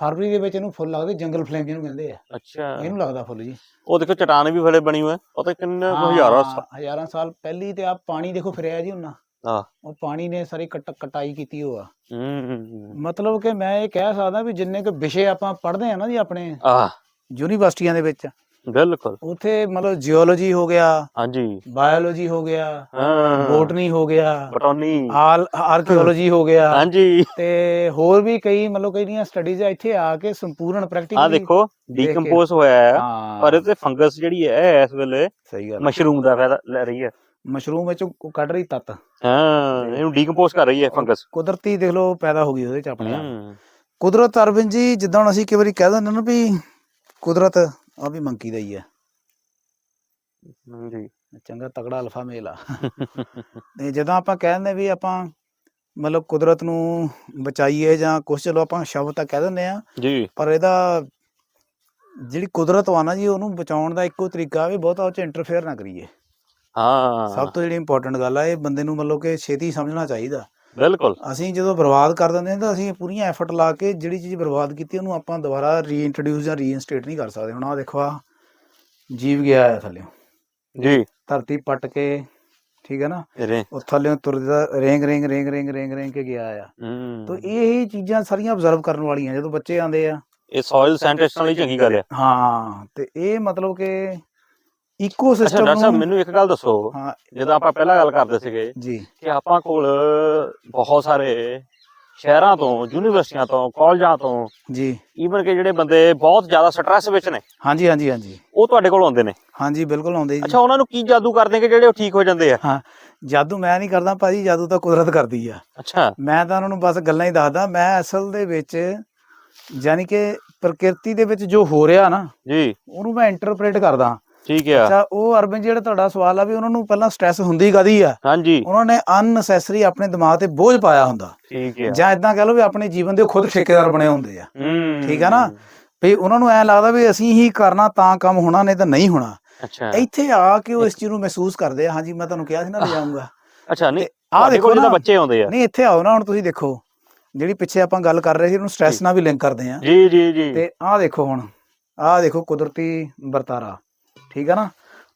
ਫਰਵਰੀ ਦੇ ਵਿੱਚ ਇਹਨੂੰ ਫੁੱਲ ਲੱਗਦੇ ਜੰਗਲ ਫਲੇਮ ਜਿਹਨੂੰ ਕਹਿੰਦੇ ਆ। ਅੱਛਾ। ਇਹਨੂੰ ਲੱਗਦਾ ਫੁੱਲ ਜੀ। ਉਹ ਦੇਖੋ ਚਟਾਨ ਵੀ ਫਲੇ ਬਣੀ ਹੋਏ ਉਹ ਤਾਂ ਕਿੰਨੇ ਹਜ਼ਾਰਾਂ ਹਜ਼ਾਰਾਂ ਸਾਲ ਪਹਿਲੀ ਤੇ ਆ ਪਾਣੀ ਦੇਖੋ ਫਿਰਿਆ ਜੀ ਉਹਨਾਂ। ਹਾਂ। ਉਹ ਪਾਣੀ ਨੇ ਸਾਰੀ ਕਟ ਕਟਾਈ ਕੀਤੀ ਹੋਆ ਹੂੰ ਮਤਲਬ ਕਿ ਮੈਂ ਇਹ ਕਹਿ ਸਕਦਾ ਵੀ ਜਿੰਨੇ ਕੁ ਵਿਸ਼ੇ ਆਪਾਂ ਪੜ੍ਹਦੇ ਆ ਨਾ ਜੀ ਆਪਣੇ ਆ ਯੂਨੀਵਰਸਿਟੀਆਂ ਦੇ ਵਿੱਚ ਬਿਲਕੁਲ। ਉੱਥੇ ਮਤਲਬ ਜੀਓਲੋਜੀ ਹੋ ਗਿਆ ਹਾਂਜੀ। ਬਾਇਓਲੋਜੀ ਹੋ ਗਿਆ ਹਾਂ। ਬੋਟਨੀ ਹੋ ਗਿਆ ਬਟੋਨੀ ਆਲ ਆਰਕੀਓਲੋਜੀ ਹੋ ਗਿਆ। ਹਾਂਜੀ। ਤੇ ਹੋਰ ਵੀ ਕਈ ਮਤਲਬ ਕਈਆਂ ਸਟੱਡੀਜ਼ ਇੱਥੇ ਆ ਕੇ ਸੰਪੂਰਨ ਪ੍ਰੈਕਟੀਕਲੀ ਆ ਦੇਖੋ ਡੀਕੰਪੋਜ਼ ਹੋਇਆ ਹੈ ਪਰ ਇਹ ਤੇ ਫੰਗਸ ਜਿਹੜੀ ਹੈ ਇਸ ਵੇਲੇ ਸਹੀ ਗੱਲ ਮਸ਼ਰੂਮ ਦਾ ਫਾਇਦਾ ਲੈ ਰਹੀ ਹੈ। ਮਸ਼ਰੂਮ ਵਿੱਚੋਂ ਕੱਢ ਰਹੀ ਤੱਤ। ਹਾਂ ਇਹਨੂੰ ਡੀਕੰਪੋਜ਼ ਕਰ ਰਹੀ ਹੈ ਫੰਗਸ ਕੁਦਰਤੀ ਦੇਖ ਲਓ ਪੈਦਾ ਹੋ ਗਈ ਉਹਦੇ ਚ ਆਪਣੇ ਆਪ। ਕੁਦਰਤ ਅਰਵਿੰਦ ਜੀ ਜਿੱਦਾਂ ਹੁਣ ਅਸੀਂ ਕਈ ਵਾਰੀ ਕਹਿ ਦਿੰਦੇ ਨਾ ਵੀ ਕੁਦਰਤ ਆ ਵੀ ਮੰਕੀ ਦਾ ਹੀ ਆ। ਹਾਂਜੀ। ਚੰਗਾ ਤਗੜਾ ਅਲਫਾ ਮੇਲ ਆ। ਤੇ ਜਦੋਂ ਆਪਾਂ ਕਹਿੰਦੇ ਵੀ ਆਪਾਂ ਮਤਲਬ ਕੁਦਰਤ ਨੂੰ ਬਚਾਈਏ ਜਾਂ ਕੁਛ ਚਲੋ ਆਪਾਂ ਸ਼ਬਦ ਤਾਂ ਕਹਿ ਦਿੰਦੇ ਆ। ਜੀ। ਪਰ ਇਹਦਾ ਜਿਹੜੀ ਕੁਦਰਤ ਆ ਨਾ ਜੀ ਉਹਨੂੰ ਬਚਾਉਣ ਦਾ ਇੱਕੋ ਤਰੀਕਾ ਵੀ ਬਹੁਤਾ ਉਹ ਚ ਇੰਟਰਫੇਅਰ ਨਾ ਕਰੀਏ। ਹਾਂ। ਸਭ ਤੋਂ ਜਿਹੜੀ ਇੰਪੋਰਟੈਂਟ ਗੱਲ ਆ ਇਹ ਬੰਦੇ ਨੂੰ ਮਤਲਬ ਕਿ ਛੇਤੀ ਸਮਝਣਾ ਚਾਹੀਦਾ। ਬਿਲਕੁਲ। ਅਸੀਂ ਜਦੋਂ ਬਰਬਾਦ ਕਰ ਦਿੰਦੇ ਹਾਂ ਤਾਂ ਅਸੀਂ ਪੂਰੀਆਂ ਐਫਰਟ ਲਾ ਕੇ ਜਿਹੜੀ ਚੀਜ਼ ਬਰਬਾਦ ਕੀਤੀ ਉਹਨੂੰ ਆਪਾਂ ਦੁਬਾਰਾ ਰੀਇੰਟਰੋਡਿਊਸ ਜਾਂ ਰੀਇਨਸਟੇਟ ਨਹੀਂ ਕਰ ਸਕਦੇ। ਹੁਣ ਆ ਦੇਖੋ ਆ ਜੀਵ ਗਿਆ ਹੈ ਥੱਲੇ ਜੀ। ਧਰਤੀ ਪੱਟ ਕੇ ਠੀਕ ਹੈ ਨਾ? ਉਹ ਥੱਲੇ ਤੁਰਦਾ ਰੇਂਗ ਰੇਂਗ ਰੇਂਗ ਰੇਂਗ ਰੇਂਗ ਰੇਂਗ ਕੇ ਗਿਆ ਆ। ਤਾਂ ਇਹ ਹੀ ਚੀਜ਼ਾਂ ਸਾਰੀਆਂ ਅਬਜ਼ਰਵ ਕਰਨ ਵਾਲੀਆਂ ਜਦੋਂ ਬੱਚੇ ਆਉਂਦੇ ਆ। ਇਹ ਸੋਇਲ ਸਾਇੰਟਿਸਟਾਂ ਲਈ ਚੰਗੀ ਗੱਲ ਹੈ ਹਾਂ ਤੇ ਇਹ ਮਤਲਬ ਕਿ ਅੱਛਾ ਇਕੋਸਿਸਟਮ ਡਾਕਟਰ ਸਾਹਿਬ ਨੂੰ ਮੈਨੂੰ ਇੱਕ ਗੱਲ ਦੱਸੋ। ਹਾਂ। ਜਦੋਂ ਆਪਾਂ ਪਹਿਲਾਂ ਗੱਲ ਕਰਦੇ ਸੀਗੇ ਜੀ। ਕਿ ਆਪਾਂ ਕੋਲ ਬਹੁਤ ਸਾਰੇ ਸ਼ਹਿਰਾਂ ਤੋਂ ਯੂਨੀਵਰਸਿਟੀਆਂ ਤੋਂ ਕਾਲਜਾਂ ਤੋਂ ਜੀ। ਈਵਨ ਕਿ ਜਿਹੜੇ ਬੰਦੇ ਬਹੁਤ ਜ਼ਿਆਦਾ ਸਟ੍ਰੈਸ ਵਿੱਚ ਨੇ ਹਾਂਜੀ ਹਾਂਜੀ ਹਾਂਜੀ। ਉਹ ਤੁਹਾਡੇ ਕੋਲ ਆਉਂਦੇ ਨੇ? ਹਾਂਜੀ ਬਿਲਕੁਲ ਆਉਂਦੇ ਜੀ। ਅੱਛਾ ਉਹਨਾਂ ਨੂੰ ਕੀ ਜਾਦੂ ਕਰਦੇ ਕਿ ਜਿਹੜੇ ਉਹ ਠੀਕ ਹੋ ਜਾਂਦੇ ਆ? ਹਾਂ ਜਾਦੂ ਮੈਂ ਨਹੀਂ ਕਰਦਾ ਭਾਜੀ ਜਾਦੂ ਤਾਂ ਕੁਦਰਤ ਕਰਦੀ ਆ। ਅੱਛਾ। ਮੈਂ ਤਾਂ ਉਹਨਾਂ ਨੂੰ ਬਸ ਗੱਲਾਂ ਹੀ ਦੱਸਦਾ ਮੈਂ ਅਸਲ ਦੇ ਵਿੱਚ ਯਾਨੀ ਕਿ ਪ੍ਰਕਿਰਤੀ ਦੇ ਵਿੱਚ ਜੋ ਹੋ ਰਿਹਾ ਨਾ ਜੀ। ਉਹਨੂੰ ਮੈਂ ਇੰਟਰਪ੍ਰੀਟ ਕਰਦਾ। ਠੀਕ ਆ। ਅੱਛਾ ਉਹ ਅਰਬਨ ਜਿਹੜਾ ਤੁਹਾਡਾ ਸਵਾਲ ਆ ਵੀ ਉਹਨਾਂ ਨੂੰ ਪਹਿਲਾਂ ਸਟ੍ਰੈਸ ਹੁੰਦੀ ਕਾਦੀ ਆ? ਹਾਂਜੀ। ਉਹਨਾਂ ਨੇ ਅਨਨੈਸੈਸਰੀ ਆਪਣੇ ਦਿਮਾਗ ਤੇ ਬੋਝ ਪਾਇਆ ਹੁੰਦਾ। ਠੀਕ ਆ। ਜਾਂ ਇਦਾਂ ਕਹਿ ਲਓ ਵੀ ਆਪਣੇ ਜੀਵਨ ਦੇ ਖੁਦ ਠੇਕੇਦਾਰ ਬਣੇ ਹੁੰਦੇ ਆ। ਹੂੰ। ਠੀਕ ਆ ਨਾ? ਵੀ ਉਹਨਾਂ ਨੂੰ ਐ ਲੱਗਦਾ ਵੀ ਅਸੀਂ ਹੀ ਕਰਨਾ ਤਾਂ ਕੰਮ ਹੋਣਾ ਨਹੀਂ ਤਾਂ ਨਹੀਂ ਹੋਣਾ। ਅੱਛਾ। ਇੱਥੇ ਆ ਕੇ ਉਹ ਇਸ ਚੀਜ਼ ਨੂੰ ਮਹਿਸੂਸ ਕਰਦੇ ਆ ਹਾਂਜੀ ਮੈਂ ਤੁਹਾਨੂੰ ਕਿਹਾ ਸੀ ਨਾ ਲਿਜਾਊਂਗਾ ਅੱਛਾ ਨਹੀਂ ਆਹ ਤੁਹਾਡੇ ਦੇਖੋ ਜਦੋਂ ਬੱਚੇ ਆਉਂਦੇ ਆ। ਨਹੀਂ ਇੱਥੇ ਆਓ ਨਾ ਹੁਣ ਤੁਸੀਂ ਦੇਖੋ। ਜਿਹੜੀ ਪਿੱਛੇ ਆਪਾਂ ਗੱਲ ਕਰ ਰਹੇ ਸੀ ਉਹਨੂੰ ਸਟ੍ਰੈਸ ਨਾਲ ਵੀ ਲਿੰਕ ਕਰਦੇ ਆ। ਜੀ ਜੀ ਜੀ। ਤੇ ਆਹ ਦੇਖੋ ਹੁਣ ਆਹ ਦੇਖੋ ਕੁਦਰਤੀ ਵਰਤਾਰਾ। ਠੀਕ ਆ ਨਾ?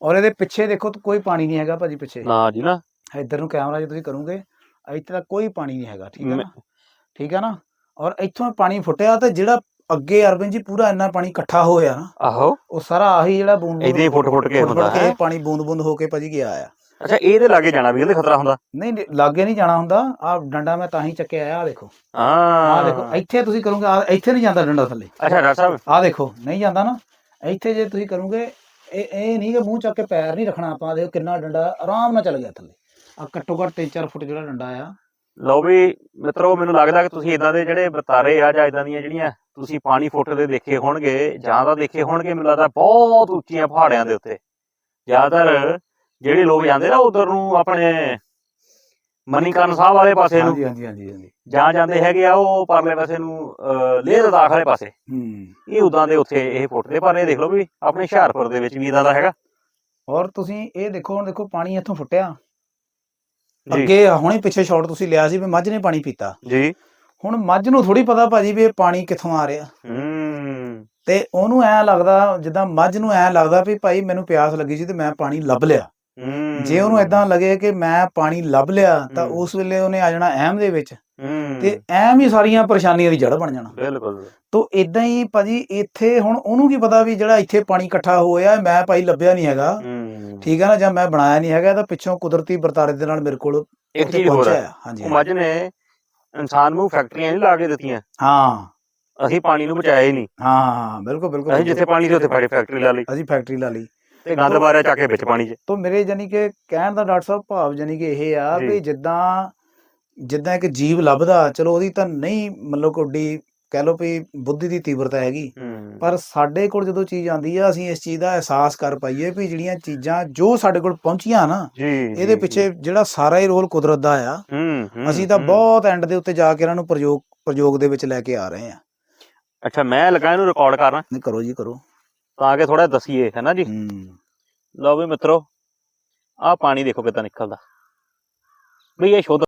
ਔਰ ਇਹਦੇ ਪਿੱਛੇ ਦੇਖੋ ਕੋਈ ਪਾਣੀ ਨਹੀਂ ਹੈਗਾ ਭਾਜੀ ਪਿੱਛੇ। ਨਾ ਜੀ ਨਾ। ਇੱਧਰ ਨੂੰ ਕੈਮਰਾ ਜੇ ਤੁਸੀਂ ਕਰੋਗੇ ਇੱਥੇ ਤਾਂ ਕੋਈ ਪਾਣੀ ਨਹੀਂ ਹੈਗਾ ਠੀਕ ਆ ਨਾ? ਠੀਕ ਆ ਨਾ? ਔਰ ਇੱਥੋਂ ਪਾਣੀ ਫੁੱਟਿਆ ਤੇ ਜਿਹੜਾ ਅੱਗੇ ਅਰਬਨ ਜੀ ਪੂਰਾ ਇੰਨਾ ਪਾਣੀ ਇਕੱਠਾ ਹੋਇਆ ਨਾ ਆਹੋ। ਉਹ ਸਾਰਾ ਆਹੀ ਜਿਹੜਾ ਬੂੰਦ ਹੀ ਫੁੱਟ ਫੁੱਟ ਕੇ ਹੁੰਦਾ। ਹੈ ਪਾਣੀ ਬੂੰਦ ਬੂੰਦ ਹੋ ਕੇ ਭਾਜੀ ਗਿਆ ਆ। ਅੱਛਾ ਇਹਦੇ ਲਾਗੇ ਜਾਣਾ ਵੀ ਇਹਦੇ ਖਤਰਾ ਹੁੰਦਾ? ਨਹੀਂ ਲਾਗੇ ਨਹੀਂ ਜਾਣਾ ਹੁੰਦਾ। ਆ ਡੰਡਾ ਮੈਂ ਤਾਂ ਹੀ ਚੱਕਿਆ ਆ ਦੇਖੋ। ਹਾਂ। ਆ ਦੇਖੋ ਇੱਥੇ ਤੁਸੀਂ ਕਰੋਗੇ ਇੱਥੇ ਨਹੀਂ ਜਾਂਦਾ ਡੰਡਾ ਥੱਲੇ। ਅੱਛਾ ਡਾਕਟਰ ਸਾਹਿਬ। ਆ ਦੇਖੋ ਨਹੀਂ ਜਾਂਦਾ ਨਾ। ਇੱਥੇ ਜੇ ਤੁਸੀਂ ਕਰੋਗੇ ਇਹ ਇਹ ਨਹੀਂ ਕਿ ਮੂੰਹ ਚੱਕ ਕੇ ਪੈਰ ਨਹੀਂ ਰੱਖਣਾ ਆਪਾਂ, ਦੇਖੋ ਕਿੰਨਾ ਡੰਡਾ ਆਰਾਮ ਨਾਲ ਚੱਲ ਗਿਆ ਥੱਲੇ। ਆ ਘੱਟੋ ਘੱਟ 3-4 ਫੁੱਟ ਜਿਹੜਾ ਡੰਡਾ ਆ। ਲਓ ਵੀ ਮਿੱਤਰੋ, ਮੈਨੂੰ ਲੱਗਦਾ ਕਿ ਤੁਸੀਂ ਇਦਾਂ ਦੇ ਜਿਹੜੇ ਵਰਤਾਰੇ ਆ ਜਾਂ ਇਦਾਂ ਦੀਆਂ ਜਿਹੜੀਆਂ ਤੁਸੀਂ ਪਾਣੀ ਫੁੱਟਦੇ ਦੇਖੇ ਹੋਣਗੇ, ਜਾਂ ਤਾਂ ਦੇਖੇ ਹੋਣਗੇ, ਮੈਨੂੰ ਲੱਗਦਾ ਬਹੁਤ ਉੱਚੀਆਂ ਪਹਾੜਿਆਂ ਦੇ ਉੱਤੇ। ਜ਼ਿਆਦਾਤਰ ਜਿਹੜੇ ਲੋਕ ਜਾਂਦੇ ਨਾ ਉਧਰ ਨੂੰ ਆਪਣੇ ਮਨੀਕਰਨ ਸਾਹਿਬ ਵਾਲੇ ਪਾਸੇ ਨੂੰ। ਹਾਂਜੀ ਹਾਂਜੀ ਹਾਂਜੀ ਹਾਂਜੀ। ਜਾਂ ਜਾਂਦੇ ਹੈਗੇ ਆ ਉਹ ਪਰਲੇ ਪਾਸੇ ਨੂੰ ਅਹ, ਲੇਹ ਲਦਾਖ ਵਾਲੇ ਪਾਸੇ। ਹੂੰ। ਇਹ ਉਦਾਂ ਦੇ ਉੱਥੇ ਇਹ ਫੁੱਟਦੇ ਪਰ ਇਹ ਦੇਖ ਲਓ ਵੀ ਆਪਣੇ ਹੁਸ਼ਿਆਰਪੁਰ ਦੇ ਵਿੱਚ ਵੀ ਇਦਾਂ ਦਾ ਹੈਗਾ। ਔਰ ਤੁਸੀਂ ਇਹ ਦੇਖੋ ਹੁਣ ਦੇਖੋ ਪਾਣੀ ਇੱਥੋਂ ਫੁੱਟਿਆ। ਅੱਗੇ ਹੁਣੇ ਪਿੱਛੇ ਸ਼ਾਟ ਤੁਸੀਂ ਲਿਆ ਸੀ ਵੀ ਮੱਝ ਨੇ ਪਾਣੀ ਪੀਤਾ। ਜੀ। ਹੁਣ ਮੱਝ ਨੂੰ ਥੋੜੀ ਪਤਾ ਭਾਜੀ ਵੀ ਇਹ ਪਾਣੀ ਕਿੱਥੋਂ ਆ ਰਿਹਾ। ਹੂੰ। ਤੇ ਉਹਨੂੰ ਐ ਲੱਗਦਾ ਜਿੱਦਾਂ ਮੱਝ ਨੂੰ ਐ ਲੱਗਦਾ ਵੀ ਭਾਈ ਮੈਨੂੰ ਪਿਆਸ ਲੱਗੀ ਸੀ ਤੇ ਮੈਂ ਪਾਣੀ ਲੱਭ ਲਿਆ। ਜੇ ਉਹਨੂੰ ਇਦਾਂ ਲੱਗੇ ਕਿ ਮੈਂ ਪਾਣੀ ਲੱਭ ਲਿਆ ਤਾਂ। ਉਸ ਵੇਲੇ ਉਹਨੇ ਆ ਜਾਣਾ ਅਹਿਮ ਦੇ ਵਿੱਚ। ਤੇ ਐਮ ਹੀ ਸਾਰੀਆਂ ਪਰੇਸ਼ਾਨੀਆਂ ਦੀ ਜੜ ਬਣ ਜਾਣਾ। ਬਿਲਕੁਲ। ਤੋ ਇਦਾਂ ਹੀ ਭਾਜੀ ਇੱਥੇ ਹੁਣ ਉਹਨੂੰ ਕੀ ਪਤਾ ਵੀ ਜਿਹੜਾ ਇੱਥੇ ਪਾਣੀ ਇਕੱਠਾ ਹੋਇਆ ਮੈਂ ਭਾਈ ਲੱਭਿਆ ਨਹੀਂ ਹੈਗਾ। ਠੀਕ ਹੈ ਨਾ ਜਾਂ ਮੈਂ ਬਣਾਇਆ ਨਹੀਂ ਹੈਗਾ ਤਾਂ ਪਿੱਛੋਂ ਕੁਦਰਤੀ ਵਰਤਾਰੇ ਦੇ ਨਾਲ ਮੇਰੇ ਕੋਲ ਇੱਕ ਚੀਜ਼ ਹੋਰ ਪਹੁੰਚਿਆ। ਹੈ। ਹਾਂਜੀ। ਮੱਝ ਨੇ ਇਨਸਾਨ ਨੂੰ ਫੈਕਟਰੀਆਂ ਨਹੀਂ ਲਾ ਕੇ ਦਿੱਤੀਆਂ। ਹਾਂ। ਅਸੀਂ ਪਾਣੀ ਨੂੰ ਬਚਾਇਆ ਹੀ ਨਹੀਂ। ਹਾਂ ਬਿਲਕੁਲ ਬਿਲਕੁਲ। ਅਸੀਂ ਜਿੱਥੇ ਪਾਣੀ ਸੀ ਉੱਥੇ ਫੈਕ- ਫੈਕਟਰੀ ਲਾ ਲਈ। ਅਸੀਂ ਫੈਕਟਰੀ ਲਾ ਲਈ। ਤੇ ਗੰਦ ਬਾਰਿਆ ਚੱਕ ਕੇ ਵਿੱਚ ਪਾਣੀ 'ਚ। ਤੋ ਮੇਰੇ ਜਾਨੀ ਕਿ ਕਹਿਣ ਦਾ ਡਾਕਟਰ ਸਾਹਿਬ ਭਾਵ ਜਾਨੀ ਕਿ ਇਹ ਆ ਜੀ। ਵੀ ਜਿੱਦਾਂ ਜਿੱਦਾਂ ਇੱਕ ਜੀਵ ਲੱਭਦਾ ਚਲੋ ਉਹਦੀ ਤਾਂ ਨਹੀਂ ਮਤਲਬ ਕੋਡੀ ਕਹਿ ਲਓ ਵੀ ਬੁੱਧੀ ਦੀ ਤੀਬਰਤਾ ਹੈਗੀ। ਹੂੰ। ਪਰ ਸਾਡੇ ਕੋਲ ਜਦੋਂ ਚੀਜ਼ ਆਉਂਦੀ ਆ ਅਸੀਂ ਇਸ ਚੀਜ਼ ਦਾ ਅਹਿਸਾਸ ਕਰ ਪਾਈਏ ਵੀ ਜਿਹੜੀਆਂ ਚੀਜ਼ਾਂ ਜੋ ਸਾਡੇ ਕੋਲ ਪਹੁੰਚੀਆਂ ਨਾ ਜੀ ਇਹਦੇ ਜੀ, ਪਿੱਛੇ ਜਿਹੜਾ ਸਾਰਾ ਹੀ ਰੋਲ ਕੁਦਰਤ ਦਾ ਆ। ਹੂੰ ਹੂੰ, ਅਸੀਂ ਤਾਂ ਹੂੰ। ਬਹੁਤ ਐਂਡ ਦੇ ਉੱਤੇ ਜਾ ਕੇ ਇਹਨਾਂ ਨੂੰ ਪ੍ਰਯੋਗ ਪ੍ਰਯੋਗ ਦੇ ਵਿੱਚ ਲੈ ਕੇ ਆ ਰਹੇ ਆ। ਅੱਛਾ ਮੈਂ ਲੱਗਾ ਇਹਨੂੰ ਰਿਕਾਰਡ ਕਰਨ। ਨਹੀਂ ਕਰੋ ਜੀ ਕਰੋ। ਤਾਂ ਕਿ ਥੋੜਾ ਦਸੀਏ ਹੈ ਨਾ ਜੀ? ਹੂੰ। ਲਓ ਵੀ ਮਿੱਤਰੋ ਆਹ ਪਾਣੀ ਦੇਖੋ ਕਿੱਦਾਂ ਨਿਕਲਦਾ। ਵੀ ਇਹ ਸ਼ੁੱਧ